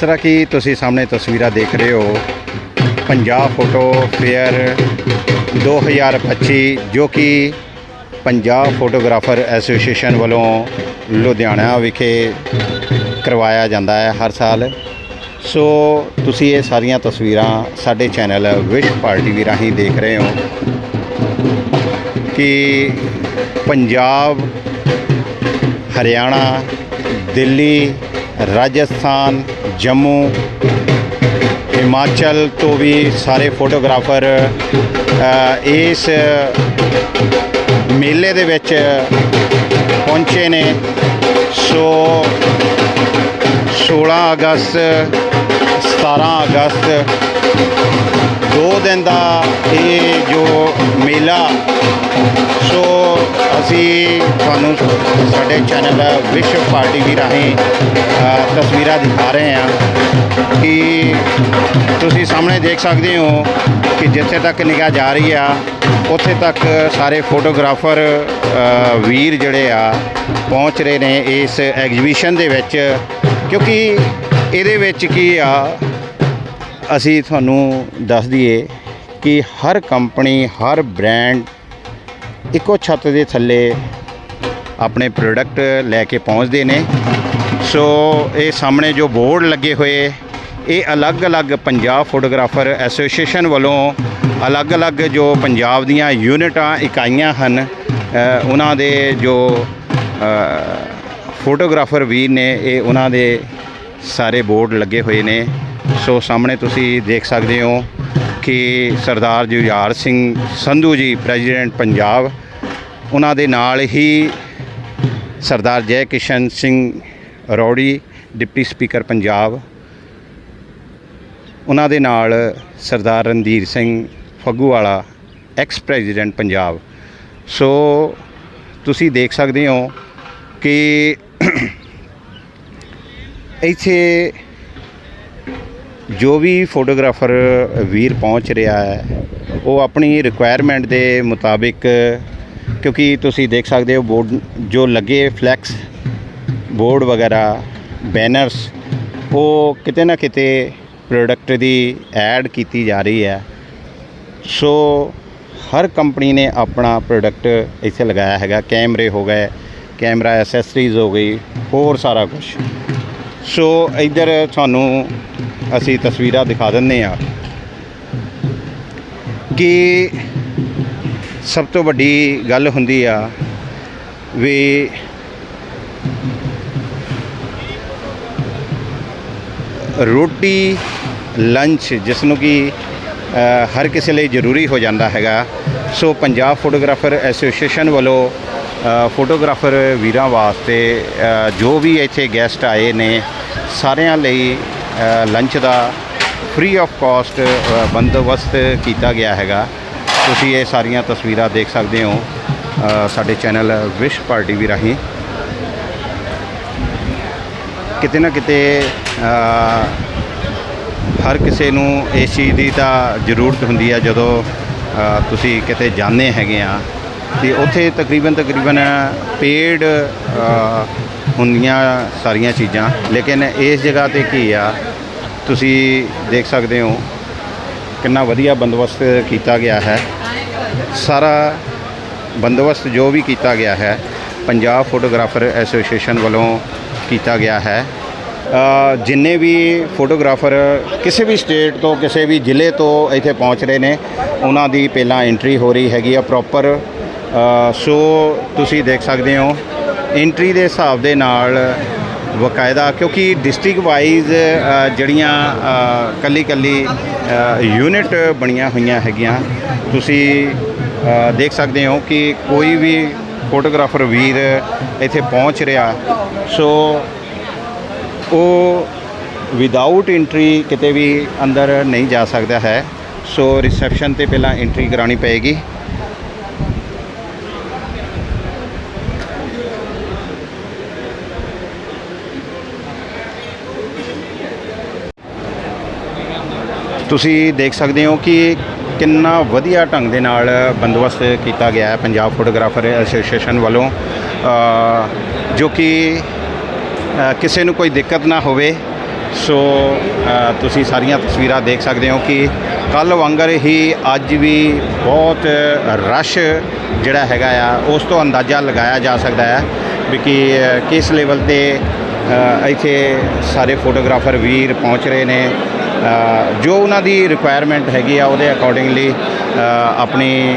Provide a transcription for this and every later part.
ਜਿਸ ਤਰ੍ਹਾਂ ਕਿ ਤੁਸੀਂ ਸਾਹਮਣੇ ਤਸਵੀਰਾਂ ਦੇਖ ਰਹੇ ਹੋ? ਪੰਜਾਬ ਫੋਟੋ ਫੇਅਰ 2025 ਜੋ ਕਿ ਪੰਜਾਬ ਫੋਟੋਗ੍ਰਾਫਰ ਐਸੋਸੀਏਸ਼ਨ ਵੱਲੋਂ ਲੁਧਿਆਣਾ ਵਿਖੇ ਕਰਵਾਇਆ ਜਾਂਦਾ ਹੈ ਹਰ ਸਾਲ। ਸੋ ਤੁਸੀਂ ਇਹ ਸਾਰੀਆਂ ਤਸਵੀਰਾਂ ਸਾਡੇ ਚੈਨਲ ਵਿਸ਼ ਪਾਰਟੀ ਵੀ ਰਾਹੀਂ ਦੇਖ ਰਹੇ ਹੋ ਕਿ ਪੰਜਾਬ, ਹਰਿਆਣਾ, ਦਿੱਲੀ, ਰਾਜਸਥਾਨ ਜੰਮੂ, ਹਿਮਾਚਲ ਤੋਂ ਵੀ ਸਾਰੇ ਫੋਟੋਗ੍ਰਾਫਰ ਇਸ ਮੇਲੇ ਦੇ ਵਿੱਚ ਪਹੁੰਚੇ ਨੇ। ਸੋ 16 ਅਗਸਤ 17 ਅਗਸਤ, ਦੋ ਦਿਨ ਦਾ ਇਹ ਜੋ ਮੇਲਾ, ਸੋ ਅਸੀਂ ਤੁਹਾਨੂੰ ਸਾਡੇ ਚੈਨਲ ਵਿਸ਼ਵ ਪਾਰਟੀ ਵੀ ਰਾਹੀਂ ਤਸਵੀਰਾਂ ਦਿਖਾ ਰਹੇ ਹਾਂ ਕਿ ਤੁਸੀਂ ਸਾਹਮਣੇ ਦੇਖ ਸਕਦੇ ਹੋ ਕਿ ਜਿੱਥੇ ਤੱਕ ਨਿਗਾਹ ਜਾ ਰਹੀ ਆ, ਉੱਥੇ ਤੱਕ ਸਾਰੇ ਫੋਟੋਗ੍ਰਾਫਰ ਵੀਰ ਜਿਹੜੇ ਆ, ਪਹੁੰਚ ਰਹੇ ਨੇ ਇਸ ਐਗਜ਼ੀਬਿਸ਼ਨ ਦੇ ਵਿੱਚ। ਕਿਉਂਕਿ ਇਹਦੇ ਵਿੱਚ ਕੀ ਆ, ਅਸੀਂ ਤੁਹਾਨੂੰ ਦੱਸ ਦਈਏ ਕਿ ਹਰ ਕੰਪਨੀ, ਹਰ ਬ੍ਰਾਂਡ ਇੱਕੋ ਛੱਤ ਦੇ ਥੱਲੇ ਆਪਣੇ ਪ੍ਰੋਡਕਟ ਲੈ ਕੇ ਪਹੁੰਚਦੇ ਨੇ। ਸੋ ਇਹ ਸਾਹਮਣੇ ਜੋ ਬੋਰਡ ਲੱਗੇ ਹੋਏ, ਇਹ ਅਲੱਗ-ਅਲੱਗ ਪੰਜਾਬ ਫੋਟੋਗ੍ਰਾਫਰ ਐਸੋਸੀਏਸ਼ਨ ਵੱਲੋਂ ਅਲੱਗ-ਅਲੱਗ ਜੋ ਪੰਜਾਬ ਦੀਆਂ ਯੂਨਿਟਾਂ ਇਕਾਈਆਂ ਹਨ ਉਹਨਾਂ ਦੇ ਜੋ ਫੋਟੋਗ੍ਰਾਫਰ ਵੀਰ ਨੇ, ਇਹ ਉਹਨਾਂ ਦੇ ਸਾਰੇ ਬੋਰਡ ਲੱਗੇ ਹੋਏ ਨੇ। ਸੋ ਸਾਹਮਣੇ ਤੁਸੀਂ ਦੇਖ ਸਕਦੇ ਹੋ ਕਿ ਸਰਦਾਰ ਜੁਝਾਰ ਸਿੰਘ ਸੰਧੂ ਜੀ, ਪ੍ਰੈਜ਼ੀਡੈਂਟ ਪੰਜਾਬ, ਉਹਨਾਂ ਦੇ ਨਾਲ ਹੀ ਸਰਦਾਰ ਜੈ ਕਿਸ਼ਨ ਸਿੰਘ ਰੌੜੀ ਡਿਪਟੀ ਸਪੀਕਰ ਪੰਜਾਬ, ਉਹਨਾਂ ਦੇ ਨਾਲ Sardar Randhir Singh Phagguwala, ex president Punjab. So ਤੁਸੀਂ ਦੇਖ ਸਕਦੇ ਹੋ ਕਿ ਇੱਥੇ ਜੋ ਵੀ ਫੋਟੋਗ੍ਰਾਫਰ ਵੀਰ ਪਹੁੰਚ ਰਿਹਾ ਹੈ, ਉਹ ਆਪਣੀ ਰਿਕੁਆਇਰਮੈਂਟ ਦੇ ਮੁਤਾਬਿਕ, ਕਿਉਂਕਿ ਤੁਸੀਂ ਦੇਖ ਸਕਦੇ ਹੋ ਬੋਰਡ ਜੋ ਲੱਗੇ ਫਲੈਕਸ ਬੋਰਡ ਵਗੈਰਾ ਬੈਨਰਸ ਉਹ ਕਿਤੇ ਨਾ ਕਿਤੇ ਪ੍ਰੋਡਕਟ ਦੀ ਐਡ ਕੀਤੀ ਜਾ ਰਹੀ ਹੈ। ਸੋ ਹਰ ਕੰਪਨੀ ਨੇ ਆਪਣਾ ਪ੍ਰੋਡਕਟ ਇੱਥੇ ਲਗਾਇਆ ਹੈਗਾ, ਕੈਮਰੇ ਹੋ ਗਏ, ਕੈਮਰਾ ਐਸੈਸਰੀਜ਼ ਹੋ ਗਈ, ਹੋਰ ਸਾਰਾ ਕੁਝ ਸੋ ਇੱਧਰ ਤੁਹਾਨੂੰ ਅਸੀਂ ਤਸਵੀਰਾਂ ਦਿਖਾ ਦਿੰਨੇ ਆ ਕਿ ਸਭ ਤੋਂ ਵੱਡੀ ਗੱਲ ਹੁੰਦੀ ਆ ਵੀ ਰੋਟੀ ਲੰਚ ਜਿਸ ਨੂੰ ਕਿ ਹਰ ਕਿਸੇ ਲਈ ਜ਼ਰੂਰੀ ਹੋ ਜਾਂਦਾ ਹੈਗਾ। ਸੋ ਪੰਜਾਬ ਫੋਟੋਗ੍ਰਾਫਰ ਐਸੋਸੀਏਸ਼ਨ ਵੱਲੋਂ ਫੋਟੋਗ੍ਰਾਫਰ ਵੀਰਾਂ ਵਾਸਤੇ ਜੋ ਵੀ ਇੱਥੇ ਗੈਸਟ ਆਏ ਨੇ ਸਾਰਿਆਂ ਲਈ ਲੰਚ ਦਾ ਫ੍ਰੀ ਆਫ ਕਾਸਟ ਬੰਦੋਬਸਤ ਕੀਤਾ ਗਿਆ ਹੈਗਾ। ਤੁਸੀਂ ਇਹ ਸਾਰੀਆਂ ਤਸਵੀਰਾਂ ਦੇਖ ਸਕਦੇ ਹੋ ਸਾਡੇ ਚੈਨਲ ਵਿਸ਼ ਪਾਰਟੀ ਵੀ ਰਾਹੀਂ। ਕਿਤੇ ਨਾ ਕਿਤੇ ਹਰ ਕਿਸੇ ਨੂੰ ਇਸ ਚੀਜ਼ ਦੀ ਤਾਂ ਜ਼ਰੂਰਤ ਹੁੰਦੀ ਹੈ ਜਦੋਂ ਤੁਸੀਂ ਕਿਤੇ ਜਾਂਦੇ ਹੈਗੇ ਆ। ਤੇ ਉੱਥੇ ਤਕਰੀਬਨ ਤਕਰੀਬਨ ਪੇਡ ਹੁੰਦੀਆਂ ਸਾਰੀਆਂ ਚੀਜ਼ਾਂ, ਲੇਕਿਨ ਇਸ ਜਗ੍ਹਾ ਤੇ ਕੀ ਆ, ਤੁਸੀਂ ਦੇਖ ਸਕਦੇ ਹੋ ਕਿੰਨਾ ਵਧੀਆ ਬੰਦੋਬਸਤ ਕੀਤਾ ਗਿਆ ਹੈ। ਸਾਰਾ ਬੰਦੋਬਸਤ ਜੋ ਵੀ ਕੀਤਾ ਗਿਆ ਹੈ, ਪੰਜਾਬ ਫੋਟੋਗ੍ਰਾਫਰ ਐਸੋਸੀਏਸ਼ਨ ਵੱਲੋਂ ਕੀਤਾ ਗਿਆ ਹੈ। ਜਿੰਨੇ ਵੀ ਫੋਟੋਗ੍ਰਾਫਰ ਕਿਸੇ ਵੀ ਸਟੇਟ ਤੋਂ, ਕਿਸੇ ਵੀ ਜ਼ਿਲ੍ਹੇ ਤੋਂ ਇੱਥੇ ਪਹੁੰਚ ਰਹੇ ਨੇ, ਉਹਨਾਂ ਦੀ ਪਹਿਲਾਂ ਐਂਟਰੀ ਹੋ ਰਹੀ ਹੈਗੀ ਆ ਪ੍ਰੋਪਰ ਸੋ ਤੁਸੀਂ ਦੇਖ ਸਕਦੇ ਹੋ ਐਂਟਰੀ ਦੇ ਹਿਸਾਬ ਦੇ ਨਾਲ ਬਕਾਇਦਾ ਕਿਉਂਕਿ ਡਿਸਟ੍ਰਿਕਟ ਵਾਈਜ਼ ਜਿਹੜੀਆਂ ਅ, ਕੱਲੀ ਕੱਲੀ ਯੂਨਿਟ ਬਣੀਆਂ ਹੋਈਆਂ ਹੈਗੀਆਂ ਤੁਸੀਂ ਦੇਖ ਸਕਦੇ ਹੋ ਕਿ ਕੋਈ ਵੀ ਫੋਟੋਗ੍ਰਾਫਰ ਵੀਰ ਇੱਥੇ ਪਹੁੰਚ ਰਿਹਾ। ਸੋ ਉਹ ਵਿਦਆਊਟ ਐਂਟਰੀ ਕਿਤੇ ਵੀ ਅੰਦਰ ਨਹੀਂ ਜਾ ਸਕਦਾ ਹੈ। ਸੋ ਰਿਸੈਪਸ਼ਨ ਤੇ ਪਹਿਲਾਂ ਐਂਟਰੀ ਕਰਾਉਣੀ ਪਏਗੀ। ਤੁਸੀਂ ਦੇਖ ਸਕਦੇ ਹੋ ਕਿ ਕਿੰਨਾ ਵਧੀਆ ਢੰਗ ਦੇ ਨਾਲ ਬੰਦੋਬਸਤ ਕੀਤਾ ਗਿਆ ਹੈ ਪੰਜਾਬ ਫੋਟੋਗ੍ਰਾਫਰ ਐਸੋਸੀਏਸ਼ਨ ਵੱਲੋਂ ਜੋ ਕਿ ਕਿਸੇ ਨੂੰ ਕੋਈ ਦਿੱਕਤ ਨਾ ਹੋਵੇ। ਸੋ ਤੁਸੀਂ ਸਾਰੀਆਂ ਤਸਵੀਰਾਂ ਦੇਖ ਸਕਦੇ ਹੋ ਕਿ ਕੱਲ ਵਾਂਗਰ ਹੀ ਅੱਜ ਵੀ ਬਹੁਤ ਰਸ਼ ਜਿਹੜਾ ਹੈਗਾ ਆ, ਉਸ ਤੋਂ ਅੰਦਾਜ਼ਾ ਲਗਾਇਆ ਜਾ ਸਕਦਾ ਹੈ ਵੀ ਕਿ ਕਿਸ ਲੈਵਲ ਤੇ ਇੱਥੇ ਸਾਰੇ ਫੋਟੋਗ੍ਰਾਫਰ ਵੀਰ ਪਹੁੰਚ ਰਹੇ ਨੇ। ਜੋ ਉਹਨਾਂ ਦੀ ਰਿਕੁਆਇਰਮੈਂਟ ਹੈਗੀ ਆ, ਉਹਦੇ ਅਕੋਰਡਿੰਗਲੀ ਆਪਣੀ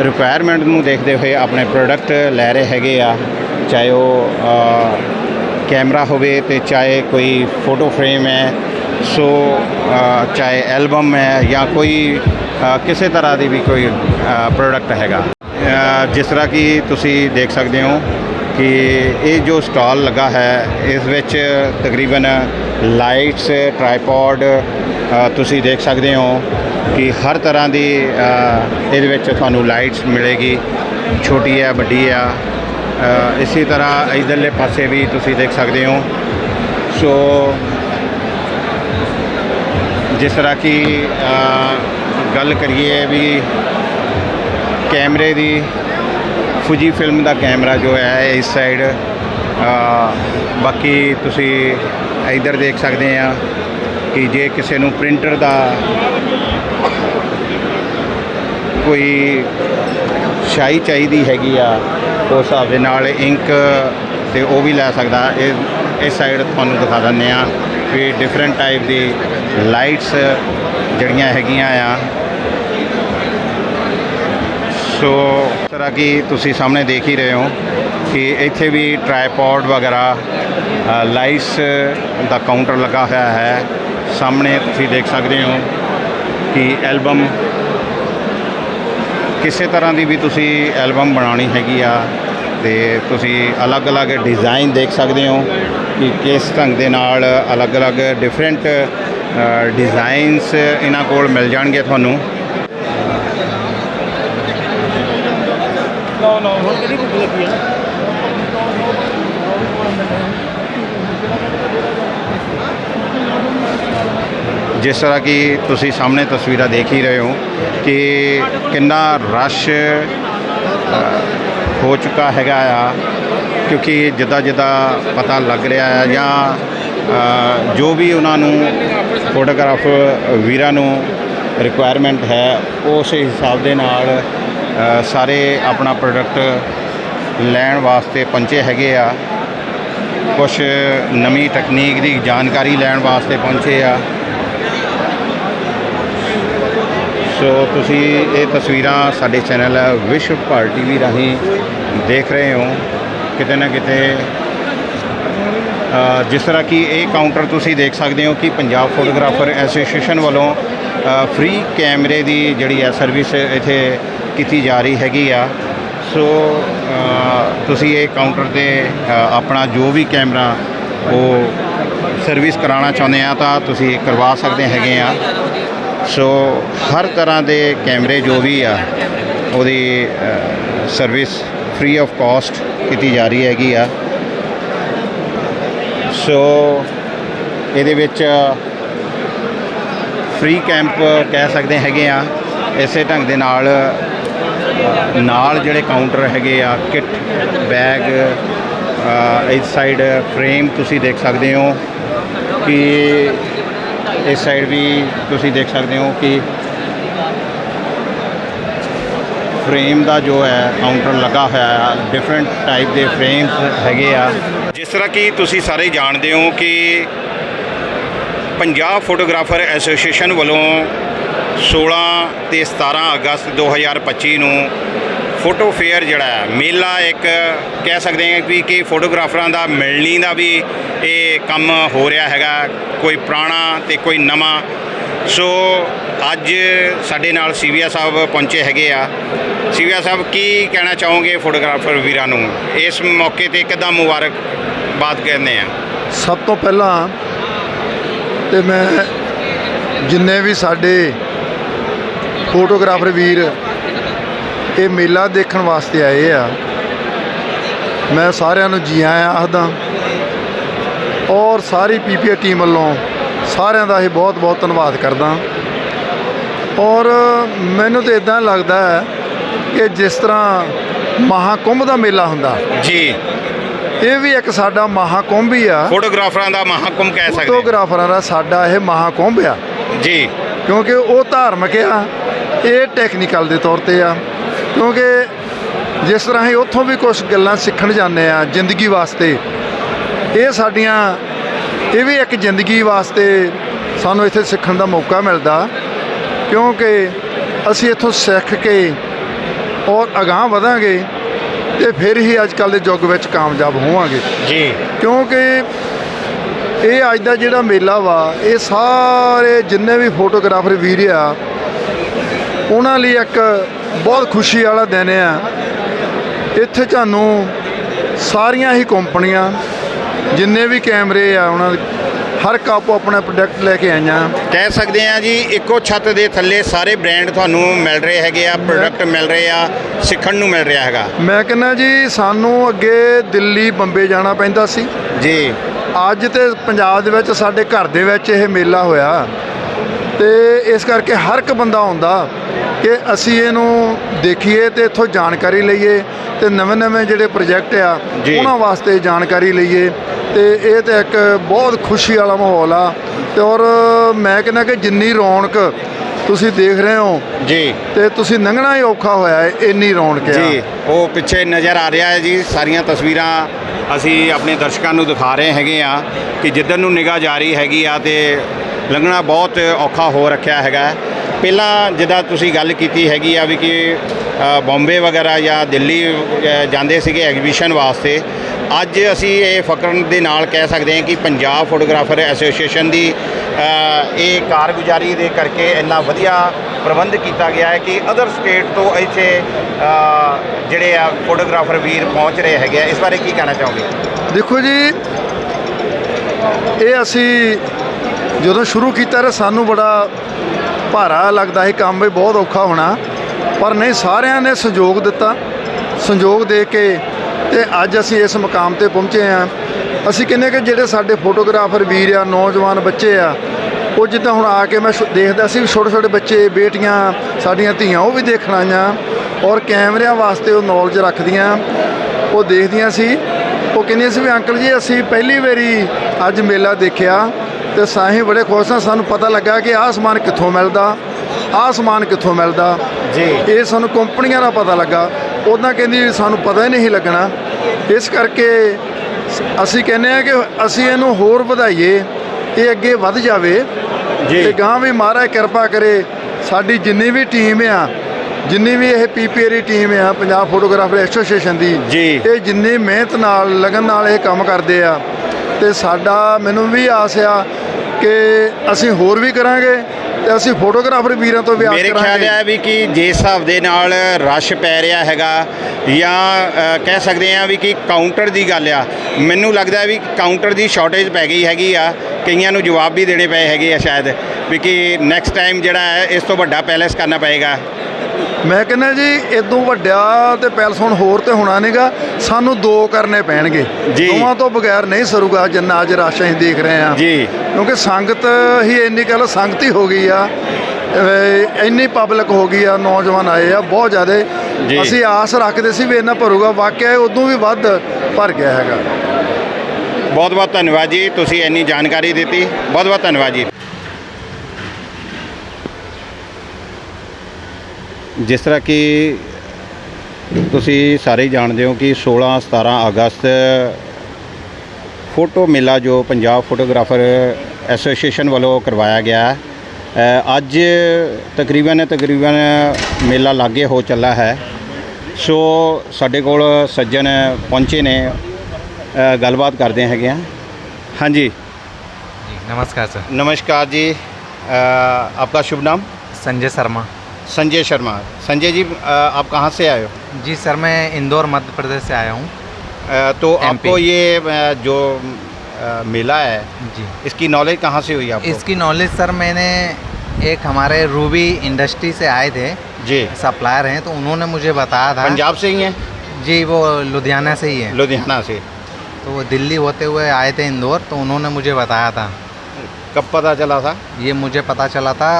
ਰਿਕੁਆਇਰਮੈਂਟ ਨੂੰ ਦੇਖਦੇ ਹੋਏ ਆਪਣੇ ਪ੍ਰੋਡਕਟ ਲੈ ਰਹੇ ਹੈਗੇ ਆ। ਚਾਹੇ ਉਹ ਕੈਮਰਾ ਹੋਵੇ ਤੇ ਚਾਹੇ ਕੋਈ ਫੋਟੋ ਫਰੇਮ ਹੈ, ਸੋ ਚਾਹੇ ਐਲਬਮ ਹੈ ਜਾਂ ਕੋਈ ਕਿਸੇ ਤਰ੍ਹਾਂ ਦੀ ਵੀ ਕੋਈ ਪ੍ਰੋਡਕਟ ਹੈਗਾ। ਜਿਸ ਤਰ੍ਹਾਂ ਕਿ ਤੁਸੀਂ ਦੇਖ ਸਕਦੇ ਹੋ ਕਿ ਇਹ ਜੋ ਸਟਾਲ ਲੱਗਾ ਹੈ ਇਸ ਵਿੱਚ ਤਕਰੀਬਨ ਲਾਈਟਸ ਟ੍ਰਾਈਪੋਡ ਤੁਸੀਂ ਦੇਖ ਸਕਦੇ ਹੋ ਕਿ ਹਰ ਤਰ੍ਹਾਂ ਦੀ ਇਹਦੇ ਵਿੱਚ ਤੁਹਾਨੂੰ ਲਾਈਟਸ ਮਿਲੇਗੀ। ਛੋਟੀ ਹੈ ਵੱਡੀ ਆ ਅ, ਇਸੇ ਤਰ੍ਹਾਂ ਇਧਰਲੇ ਪਾਸੇ ਵੀ ਤੁਸੀਂ ਦੇਖ ਸਕਦੇ ਹੋ। ਸੋ ਜਿਸ ਤਰ੍ਹਾਂ ਕਿ ਗੱਲ ਕਰੀਏ ਵੀ ਕੈਮਰੇ ਦੀ ਫੁਜੀ ਫਿਲਮ ਦਾ ਕੈਮਰਾ ਜੋ ਹੈ ਇਸ ਸਾਈਡ ਬਾਕੀ ਤੁਸੀਂ ਇਧਰ ਦੇਖ ਸਕਦੇ ਆ ਕਿ ਜੇ ਕਿਸੇ ਨੂੰ ਪ੍ਰਿੰਟਰ ਦਾ ਕੋਈ ਸ਼ਾਈ ਚਾਹੀਦੀ ਹੈਗੀ ਆ, ਉਸ ਹਿਸਾਬ ਦੇ ਨਾਲ ਇੰਕ ਤੇ ਉਹ ਵੀ ਲੈ ਸਕਦਾ। ਇਹ, ਇਸ ਸਾਈਡ ਤੁਹਾਨੂੰ ਦਿਖਾ ਦਿੰਦੇ ਆ ਵੀ ਡਿਫਰੈਂਟ ਟਾਈਪ ਦੀ ਲਾਈਟਸ ਜਿਹੜੀਆਂ ਹੈਗੀਆਂ ਆ। ਸੋ ਤਰ੍ਹਾਂ ਕਿ ਤੁਸੀਂ ਸਾਹਮਣੇ ਦੇਖ ਹੀ ਰਹੇ ਹੋ ਕਿ ਇੱਥੇ ਵੀ ਟ੍ਰਾਈਪੋਡ ਵਗੈਰਾ ਲਾਈਟਸ ਦਾ ਕਾਊਂਟਰ ਲੱਗਾ ਹੋਇਆ ਹੈ। ਸਾਹਮਣੇ ਤੁਸੀਂ ਦੇਖ ਸਕਦੇ ਹੋ ਕਿ ਐਲਬਮ ਕਿਸੇ ਤਰ੍ਹਾਂ ਦੀ ਵੀ ਤੁਸੀਂ ਐਲਬਮ ਬਣਾਉਣੀ ਹੈਗੀ ਆ ਤੇ ਤੁਸੀਂ ਅਲੱਗ-ਅਲੱਗ ਡਿਜ਼ਾਈਨ ਦੇਖ ਸਕਦੇ ਹੋ ਕਿ ਕਿਸ ਢੰਗ ਦੇ ਨਾਲ ਅਲੱਗ-ਅਲੱਗ ਡਿਫਰੈਂਟ ਡਿਜ਼ਾਈਨਸ ਇਹਨਾਂ ਕੋਲ ਮਿਲ ਜਾਣਗੇ ਤੁਹਾਨੂੰ। ਲਓ ਲਓ ਹੁਣ ਕਿਹੜੀ ਭੁੱਖ ਲੱਗੀ ਆ ਜਿਸ ਤਰ੍ਹਾਂ ਕਿ ਤੁਸੀਂ ਸਾਹਮਣੇ ਤਸਵੀਰਾਂ ਦੇਖ ਹੀ ਰਹੇ ਹੋ ਕਿ ਕਿੰਨਾ ਰਸ਼ ਹੋ ਚੁੱਕਾ ਹੈਗਾ ਆ ਕਿਉਂਕਿ ਜਿੱਦਾਂ ਜਿੱਦਾਂ ਪਤਾ ਲੱਗ ਰਿਹਾ ਹੈ ਜਾਂ ਜੋ ਵੀ ਉਹਨਾਂ ਨੂੰ ਫੋਟੋਗ੍ਰਾਫ ਵੀਰਾਂ ਨੂੰ ਰਿਕੁਆਇਰਮੈਂਟ ਹੈ ਉਸ ਹਿਸਾਬ ਦੇ ਨਾਲ ਸਾਰੇ ਆਪਣਾ ਪ੍ਰੋਡਕਟ ਲੈਣ ਵਾਸਤੇ ਪਹੁੰਚੇ ਹੈਗੇ ਆ। ਕੁਝ ਨਵੀਂ ਤਕਨੀਕ ਦੀ ਜਾਣਕਾਰੀ ਲੈਣ ਵਾਸਤੇ ਪਹੁੰਚੇ ਆ। ਸੋ ਤੁਸੀਂ ਇਹ ਤਸਵੀਰਾਂ ਸਾਡੇ ਚੈਨਲ ਵਿਸ਼ਵ ਭਾਰਤ ਟੀਵੀ ਰਾਹੀਂ ਦੇਖ ਰਹੇ ਹੋ। ਕਿਤੇ ਨਾ ਕਿਤੇ ਜਿਸ ਤਰ੍ਹਾਂ ਕਿ ਇਹ ਕਾਊਂਟਰ ਤੁਸੀਂ ਦੇਖ ਸਕਦੇ ਹੋ ਕਿ ਪੰਜਾਬ ਫੋਟੋਗ੍ਰਾਫਰ ਐਸੋਸੀਏਸ਼ਨ ਵੱਲੋਂ ਫ੍ਰੀ ਕੈਮਰੇ ਦੀ ਜਿਹੜੀ ਹੈ ਸਰਵਿਸ ਇੱਥੇ ਕੀਤੀ ਜਾ ਰਹੀ ਹੈਗੀ ਆ। ਸੋ ਤੁਸੀਂ ਇਹ ਕਾਊਂਟਰ ਤੇ ਆਪਣਾ ਜੋ ਵੀ ਕੈਮਰਾ ਉਹ ਸਰਵਿਸ ਕਰਾਉਣਾ ਚਾਹੁੰਦੇ ਆ ਤਾਂ ਤੁਸੀਂ ਕਰਵਾ ਸਕਦੇ ਹੈਗੇ ਆ। ਸੋ, ਹਰ ਤਰ੍ਹਾਂ ਦੇ ਕੈਮਰੇ ਜੋ ਵੀ ਆ, ਉਹਦੀ ਸਰਵਿਸ ਫ੍ਰੀ ਆਫ ਕਾਸਟ ਕੀਤੀ ਜਾ ਰਹੀ ਹੈਗੀ ਆ। ਸੋ, ਇਹਦੇ ਵਿੱਚ ਫ੍ਰੀ ਕੈਂਪ ਕਹਿ ਸਕਦੇ ਹੈਗੇ ਆ। ਇਸੇ ਢੰਗ ਦੇ ਨਾਲ ਨਾਲ ਜਿਹੜੇ ਕਾਊਂਟਰ ਹੈਗੇ ਆ ਕਿੱਟ ਬੈਗ ਇਸ ਸਾਈਡ ਫਰੇਮ ਤੁਸੀਂ ਦੇਖ ਸਕਦੇ ਹੋ ਕਿ ਇਸ ਸਾਈਡ ਵੀ ਤੁਸੀਂ ਦੇਖ ਸਕਦੇ ਹੋ ਕਿ ਫਰੇਮ ਦਾ ਜੋ ਹੈ ਕਾਊਂਟਰ ਲੱਗਾ ਹੋਇਆ ਹੈ ਡਿਫਰੈਂਟ ਟਾਈਪ ਦੇ ਫਰੇਮਸ ਹੈਗੇ ਆ। ਜਿਸ ਤਰ੍ਹਾਂ ਕਿ ਤੁਸੀਂ ਸਾਰੇ ਜਾਣਦੇ ਹੋ ਕਿ ਪੰਜਾਬ ਫੋਟੋਗ੍ਰਾਫਰ ਐਸੋਸੀਏਸ਼ਨ ਵੱਲੋਂ 16 ਤੇ 17 ਅਗਸਤ 2025 ਨੂੰ ਫੋਟੋ ਫੇਅਰ ਜਿਹੜਾ ਹੈ, ਮੇਲਾ ਇੱਕ ਕਹਿ ਸਕਦੇ ਹਾਂ ਕਿ ਕਿ ਫੋਟੋਗ੍ਰਾਫਰਾਂ ਦਾ ਮਿਲਣੀ ਦਾ ਵੀ ਇਹ ਕੰਮ ਹੋ ਰਿਹਾ ਹੈਗਾ, ਕੋਈ ਪੁਰਾਣਾ ਤੇ ਕੋਈ ਨਵਾਂ। ਸੋ ਅੱਜ ਸਾਡੇ ਨਾਲ ਸੀਵੀਆ ਸਾਹਿਬ ਪਹੁੰਚੇ ਹੈਗੇ ਆ। ਸੀਵੀਆ ਸਾਹਿਬ, ਕੀ ਕਹਿਣਾ ਚਾਹੋਗੇ ਫੋਟੋਗ੍ਰਾਫਰ ਵੀਰਾਂ ਨੂੰ? ਇਸ ਮੌਕੇ ਤੇ ਕਿੱਦਾਂ ਮੁਬਾਰਕਬਾਦ ਕਹਿੰਦੇ ਆ। ਸਭ ਤੋਂ ਪਹਿਲਾਂ ਤੇ ਮੈਂ ਜਿੰਨੇ ਵੀ ਸਾਡੇ ਫੋਟੋਗ੍ਰਾਫਰ ਵੀਰ ਇਹ ਮੇਲਾ ਦੇਖਣ ਵਾਸਤੇ ਆਏ ਆ। ਮੈਂ ਸਾਰਿਆਂ ਨੂੰ ਜੀ ਆਇਆਂ ਆਖਦਾ। ਔਰ ਸਾਰੀ ਪੀਪੀਏ ਟੀਮ ਵੱਲੋਂ ਸਾਰਿਆਂ ਦਾ ਇਹ ਬਹੁਤ ਬਹੁਤ ਧੰਨਵਾਦ ਕਰਦਾ। ਔਰ ਮੈਨੂੰ ਤਾਂ ਇਦਾਂ ਲੱਗਦਾ ਹੈ ਕਿ ਜਿਸ ਤਰ੍ਹਾਂ ਮਹਾਕੁੰਭ ਦਾ ਮੇਲਾ ਹੁੰਦਾ ਜੀ। ਇਹ ਵੀ ਇੱਕ ਸਾਡਾ ਮਹਾਕੁੰਭ ਹੀ ਆ। ਫੋਟੋਗ੍ਰਾਫਰਾਂ ਦਾ ਮਹਾਕੁੰਭ ਕਹਿ ਸਕਦੇ। ਫੋਟੋਗ੍ਰਾਫਰਾਂ ਦਾ ਸਾਡਾ ਇਹ ਮਹਾਕੁੰਭ ਆ। ਜੀ। ਕਿਉਂਕਿ ਉਹ ਧਾਰਮਿਕ ਆ ਇਹ ਟੈਕਨੀਕਲ ਦੇ ਤੌਰ ਤੇ ਆ। ਕਿਉਂਕਿ ਜਿਸ ਤਰ੍ਹਾਂ ਹੀ ਉੱਥੋਂ ਵੀ ਕੁਝ ਗੱਲਾਂ ਸਿੱਖਣ ਜਾਂਦੇ ਆ ਜ਼ਿੰਦਗੀ ਵਾਸਤੇ ਇਹ ਸਾਡੀਆਂ ਇਹ ਵੀ ਇੱਕ ਜ਼ਿੰਦਗੀ ਵਾਸਤੇ ਸਾਨੂੰ ਇੱਥੇ ਸਿੱਖਣ ਦਾ ਮੌਕਾ ਮਿਲਦਾ। ਕਿਉਂਕਿ ਅਸੀਂ ਇੱਥੋਂ ਸਿੱਖ ਕੇ ਔਰ ਅਗਾਂਹ ਵਧਾਂਗੇ ਤੇ ਫਿਰ ਹੀ ਅੱਜ ਕੱਲ੍ਹ ਦੇ ਯੁੱਗ ਵਿੱਚ ਕਾਮਯਾਬ ਹੋਵਾਂਗੇ। ਜੀ। ਕਿਉਂਕਿ ਇਹ ਅੱਜ ਦਾ ਜਿਹੜਾ ਮੇਲਾ ਵਾ ਇਹ ਸਾਰੇ ਜਿੰਨੇ ਵੀ ਫੋਟੋਗ੍ਰਾਫਰ ਵੀਰ ਆ ਉਹਨਾਂ ਲਈ ਇੱਕ ਬਹੁਤ ਖੁਸ਼ੀ ਵਾਲਾ ਦਿਨ ਆ। ਇੱਥੇ ਤੁਹਾਨੂੰ ਸਾਰੀਆਂ ਹੀ ਕੰਪਨੀਆਂ ਜਿੰਨੇ ਵੀ ਕੈਮਰੇ ਆ ਉਹਨਾਂ ਹਰ ਇੱਕ ਆਪੋ ਆਪਣਾ ਪ੍ਰੋਡਕਟ ਲੈ ਕੇ ਆਈਆਂ। ਕਹਿ ਸਕਦੇ ਆ ਜੀ ਇੱਕੋ ਛੱਤ ਦੇ ਥੱਲੇ ਸਾਰੇ ਬ੍ਰਾਂਡ ਤੁਹਾਨੂੰ ਮਿਲ ਰਹੇ ਹੈਗੇ ਆ ਪ੍ਰੋਡਕਟ ਮਿਲ ਰਹੇ ਆ ਸਿੱਖਣ ਨੂੰ ਮਿਲ ਰਿਹਾ ਹੈਗਾ। ਮੈਂ ਕਹਿੰਦਾ ਜੀ ਸਾਨੂੰ ਅੱਗੇ ਦਿੱਲੀ ਬੰਬੇ ਜਾਣਾ ਪੈਂਦਾ ਸੀ। ਜੀ। ਅੱਜ ਤੇ ਪੰਜਾਬ ਦੇ ਵਿੱਚ ਸਾਡੇ ਘਰ ਦੇ ਵਿੱਚ ਇਹ ਮੇਲਾ ਹੋਇਆ। ਤੇ ਇਸ ਕਰਕੇ ਹਰ ਇੱਕ ਬੰਦਾ ਆਉਂਦਾ। ਕਿ ਅਸੀਂ ਇਹਨੂੰ ਦੇਖੀਏ ਤੇ ਇੱਥੋਂ ਜਾਣਕਾਰੀ ਲਈਏ ਤੇ ਨਵੇਂ-ਨਵੇਂ ਜਿਹੜੇ ਪ੍ਰੋਜੈਕਟ ਆ ਜੀ। ਉਹਨਾਂ ਵਾਸਤੇ ਜਾਣਕਾਰੀ ਲਈਏ ਤੇ ਇਹ ਤੇ ਇੱਕ ਬਹੁਤ ਖੁਸ਼ੀ ਵਾਲਾ ਮਾਹੌਲ ਆ। ਤੇ ਔਰ ਮੈਂ ਕਹਿੰਦਾ ਕਿ ਜਿੰਨੀ ਰੌਣਕ ਤੁਸੀਂ ਦੇਖ ਰਹੇ ਹੋ ਜੀ। ਤੇ ਤੁਸੀਂ ਲੰਘਣਾ ਹੀ ਔਖਾ ਹੋਇਆ ਹੈ ਇੰਨੀ ਰੌਣਕ ਆ। ਜੀ ਉਹ ਪਿੱਛੇ ਨਜ਼ਰ ਆ ਰਿਹਾ ਹੈ ਜੀ ਸਾਰੀਆਂ ਤਸਵੀਰਾਂ ਅਸੀਂ ਆਪਣੇ ਦਰਸ਼ਕਾਂ ਨੂੰ ਦਿਖਾ ਰਹੇ ਹੈਗੇ ਆ ਕਿ ਜਿੱਦਨ ਨੂੰ ਨਿਗਾਹ ਜਾਰੀ ਹੈਗੀ ਆ ਤੇ ਲੰਘਣਾ ਬਹੁਤ ਔਖਾ ਹੋ ਰੱਖਿਆ ਹੈਗਾ ਪਹਿਲਾਂ ਜਿੱਦਾਂ ਤੁਸੀਂ ਗੱਲ ਕੀਤੀ ਹੈਗੀ ਆ ਵੀ ਕਿ ਅ, ਬੰਬੇ ਵਗੈਰਾ ਜਾਂ ਦਿੱਲੀ ਜਾਂਦੇ ਸੀਗੇ ਐਗਜ਼ੀਬਿਸ਼ਨ ਵਾਸਤੇ। ਅੱਜ ਅਸੀਂ ਇਹ ਫਕਰਨ ਦੇ ਨਾਲ ਕਹਿ ਸਕਦੇ ਹਾਂ ਕਿ ਪੰਜਾਬ ਫੋਟੋਗ੍ਰਾਫਰ ਐਸੋਸੀਏਸ਼ਨ ਦੀ ਇਹ ਕਾਰਗੁਜ਼ਾਰੀ ਦੇ ਕਰਕੇ ਇੰਨਾ ਵਧੀਆ ਪ੍ਰਬੰਧ ਕੀਤਾ ਗਿਆ ਹੈ ਕਿ ਅਦਰ ਸਟੇਟ ਤੋਂ ਇੱਥੇ ਜਿਹੜੇ ਆ ਫੋਟੋਗ੍ਰਾਫਰ ਵੀਰ ਪਹੁੰਚ ਰਹੇ ਹੈਗੇ ਆ। ਇਸ ਬਾਰੇ ਕੀ ਕਹਿਣਾ ਚਾਹੋਗੇ? ਦੇਖੋ ਜੀ ਇਹ ਅਸੀਂ ਜਦੋਂ ਸ਼ੁਰੂ ਕੀਤਾ ਤਾਂ ਸਾਨੂੰ ਬੜਾ ਭਾਰਾ ਲੱਗਦਾ ਸੀ, ਕੰਮ ਵੀ ਬਹੁਤ ਔਖਾ ਹੋਣਾ। ਪਰ ਨਹੀਂ, ਸਾਰਿਆਂ ਨੇ ਸਹਿਯੋਗ ਦਿੱਤਾ। ਸੰਯੋਗ ਦੇ ਕੇ ਤੇ ਅੱਜ ਅਸੀਂ ਇਸ ਮੁਕਾਮ ਤੇ ਪਹੁੰਚੇ ਆ ਅਸੀਂ ਕਹਿੰਦੇ ਕਿ ਜਿਹੜੇ ਸਾਡੇ ਫੋਟੋਗ੍ਰਾਫਰ ਵੀਰ ਆ, ਨੌਜਵਾਨ ਬੱਚੇ ਆ, ਉਹ ਜਿੱਦਾਂ ਹੁਣ ਆ ਕੇ ਮੈਂ ਦੇਖਦਾ ਸੀ ਵੀ ਛੋਟੇ ਛੋਟੇ ਬੱਚੇ, ਬੇਟੀਆਂ, ਸਾਡੀਆਂ ਧੀਆਂ, ਉਹ ਵੀ ਦੇਖਣ ਆਈਆਂ ਔਰ ਕੈਮਰਿਆਂ ਵਾਸਤੇ ਉਹ ਨੌਲੇਜ ਰੱਖਦੀਆਂ। ਉਹ ਦੇਖਦੀਆਂ ਸੀ। ਉਹ ਕਹਿੰਦੀਆਂ ਸੀ ਵੀ, ਅੰਕਲ ਜੀ, ਅਸੀਂ ਪਹਿਲੀ ਵਾਰੀ ਅੱਜ ਮੇਲਾ ਦੇਖਿਆ। ਤੇ ਸਾਹੀਂ ਬੜੇ ਖੁਸ਼ ਹਾਂ ਸਾਨੂੰ ਪਤਾ ਲੱਗਾ ਕਿ ਆਹ ਸਮਾਨ ਕਿੱਥੋਂ ਮਿਲਦਾ ਆਹ ਸਮਾਨ ਕਿੱਥੋਂ ਮਿਲਦਾ। ਜੀ। ਇਹ ਸਾਨੂੰ ਕੰਪਨੀਆਂ ਦਾ ਪਤਾ ਲੱਗਾ। ਉਹਨਾਂ ਕਹਿੰਦੀ ਸਾਨੂੰ ਪਤਾ ਹੀ ਨਹੀਂ ਲੱਗਣਾ। ਇਸ ਕਰਕੇ ਅਸੀਂ ਕਹਿੰਦੇ ਆ ਕਿ ਅਸੀਂ ਇਹਨੂੰ ਹੋਰ ਵਧਾਈਏ ਇਹ ਅੱਗੇ ਵੱਧ ਜਾਵੇ। ਜੀ। ਤੇ ਗਾਂ ਵੀ ਮਹਾਰਾਜ ਕਿਰਪਾ ਕਰੇ ਸਾਡੀ ਜਿੰਨੀ ਵੀ ਟੀਮ ਆ ਜਿੰਨੀ ਵੀ ਇਹ ਪੀਪੀਆਰ ਟੀਮ ਆ ਪੰਜਾਬ ਫੋਟੋਗ੍ਰਾਫਰ ਐਸੋਸੀਏਸ਼ਨ ਦੀ ਜੀ। ਇਹ ਜਿੰਨੀ ਮਿਹਨਤ ਨਾਲ ਲਗਨ ਨਾਲ ਇਹ ਕੰਮ ਕਰਦੇ ਆ ਤੇ ਸਾਡਾ ਮੈਨੂੰ ਵੀ ਆਸ ਆ ਕਿ ਅਸੀਂ ਹੋਰ ਵੀ ਕਰਾਂਗੇ ਤੇ ਅਸੀਂ ਫੋਟੋਗ੍ਰਾਫਰ ਵੀਰਾਂ ਤੋਂ ਵੀ ਆਸ ਮੇਰੇ ਕਰਾਂਗੇ। ਖਿਆਲ ਹੈ ਵੀ ਕਿ ਜਿਸ ਹਿਸਾਬ ਦੇ ਨਾਲ ਰਸ਼ ਪੈ ਰਿਹਾ ਹੈਗਾ ਜਾਂ ਕਹਿ ਸਕਦੇ ਆ ਵੀ ਕਿ ਕਾਊਂਟਰ ਦੀ ਗੱਲ ਆ ਮੈਨੂੰ ਲੱਗਦਾ ਵੀ ਕਾਊਂਟਰ ਦੀ ਸ਼ਾਰਟੇਜ ਪੈ ਗਈ ਹੈਗੀ ਆ ਕਈਆਂ ਨੂੰ ਜਵਾਬ ਵੀ ਦੇਣੇ ਪਏ ਹੈਗੇ ਆ ਸ਼ਾਇਦ ਵੀ ਕਿ ਨੈਕਸਟ ਟਾਈਮ ਜਿਹੜਾ ਹੈ ਇਸ ਤੋਂ ਵੱਡਾ ਪੈਲੇਸ ਕਰਨਾ ਪਏਗਾ। ਮੈਂ ਕਹਿੰਦਾ ਜੀ ਇਦੋਂ ਵੱਡਾ ਤੇ ਪੈਲਸ ਹੁਣ ਹੋਰ ਤੇ ਹੋਣਾ ਨਹੀਂਗਾ ਸਾਨੂੰ ਦੋ ਕਰਨੇ ਪੈਣਗੇ। ਦੋਵਾਂ ਤੋਂ ਬਗੈਰ ਨਹੀਂ ਸਰੂਗਾ ਜਿੰਨਾ ਅੱਜ ਰਸ਼ ਅਸੀਂ ਦੇਖ ਰਹੇ ਹਾਂ। ਜੀ। ਕਿਉਂਕਿ ਸੰਗਤ ਹੀ ਇੰਨੀ ਕਹ ਲਓ ਸੰਗਤ ਹੀ ਹੋ ਗਈ ਆ ਇੰਨੀ ਪਬਲਿਕ ਹੋ ਗਈ ਆ ਨੌਜਵਾਨ ਆਏ ਆ ਬਹੁਤ। ਜ਼ਿਆਦਾ। ਅਸੀਂ ਆਸ ਰੱਖਦੇ ਸੀ ਵੀ ਇੰਨਾ ਭਰੂਗਾ ਵਾਕਿਆ ਉਦੋਂ ਵੀ ਵੱਧ ਭਰ ਗਿਆ ਹੈਗਾ। ਬਹੁਤ ਬਹੁਤ ਧੰਨਵਾਦ ਜੀ ਤੁਸੀਂ ਇੰਨੀ ਜਾਣਕਾਰੀ ਦਿੱਤੀ। ਬਹੁਤ ਬਹੁਤ ਧੰਨਵਾਦ ਜੀ। ਜਿਸ ਤਰ੍ਹਾਂ ਕਿ ਤੁਸੀਂ ਸਾਰੇ ਹੀ ਜਾਣਦੇ ਹੋ ਕਿ 16 17 ਅਗਸਤ ਫੋਟੋ ਮੇਲਾ ਜੋ ਪੰਜਾਬ ਫੋਟੋਗ੍ਰਾਫਰ ਐਸੋਸੀਏਸ਼ਨ ਵੱਲੋਂ ਕਰਵਾਇਆ ਗਿਆ ਹੈ। ਅ, ਅੱਜ ਤਕਰੀਬਨ ਤਕਰੀਬਨ ਮੇਲਾ ਲਾਗੇ ਹੋ ਚੱਲਾ ਹੈ ਸੋ ਸਾਡੇ ਕੋਲ ਸੱਜਣ ਪਹੁੰਚੇ ਨੇ ਅ, ਗੱਲਬਾਤ ਕਰਦੇ ਹੈਗੇ ਆ ਹਾਂਜੀ जी नमस्कार सर नमस्कार जी अ, आपका शुभ नाम संजय शर्मा संजय शर्मा। संजय जी आप कहाँ से आए हो? जी सर मैं इंदौर मध्य प्रदेश से आया हूँ। तो MP. आपको ये जो मेला है जी। इसकी नॉलेज कहाँ से हुई आपको? इसकी नॉलेज सर मैंने एक हमारे रूबी इंडस्ट्री से आए थे जी। सप्लायर हैं तो उन्होंने मुझे बताया था। पंजाब से ही हैं? जी वो लुधियाना से ही है। लुधियाना से। तो वो दिल्ली होते हुए आए थे इंदौर तो उन्होंने मुझे बताया था। कब पता चला था? ये मुझे पता चला था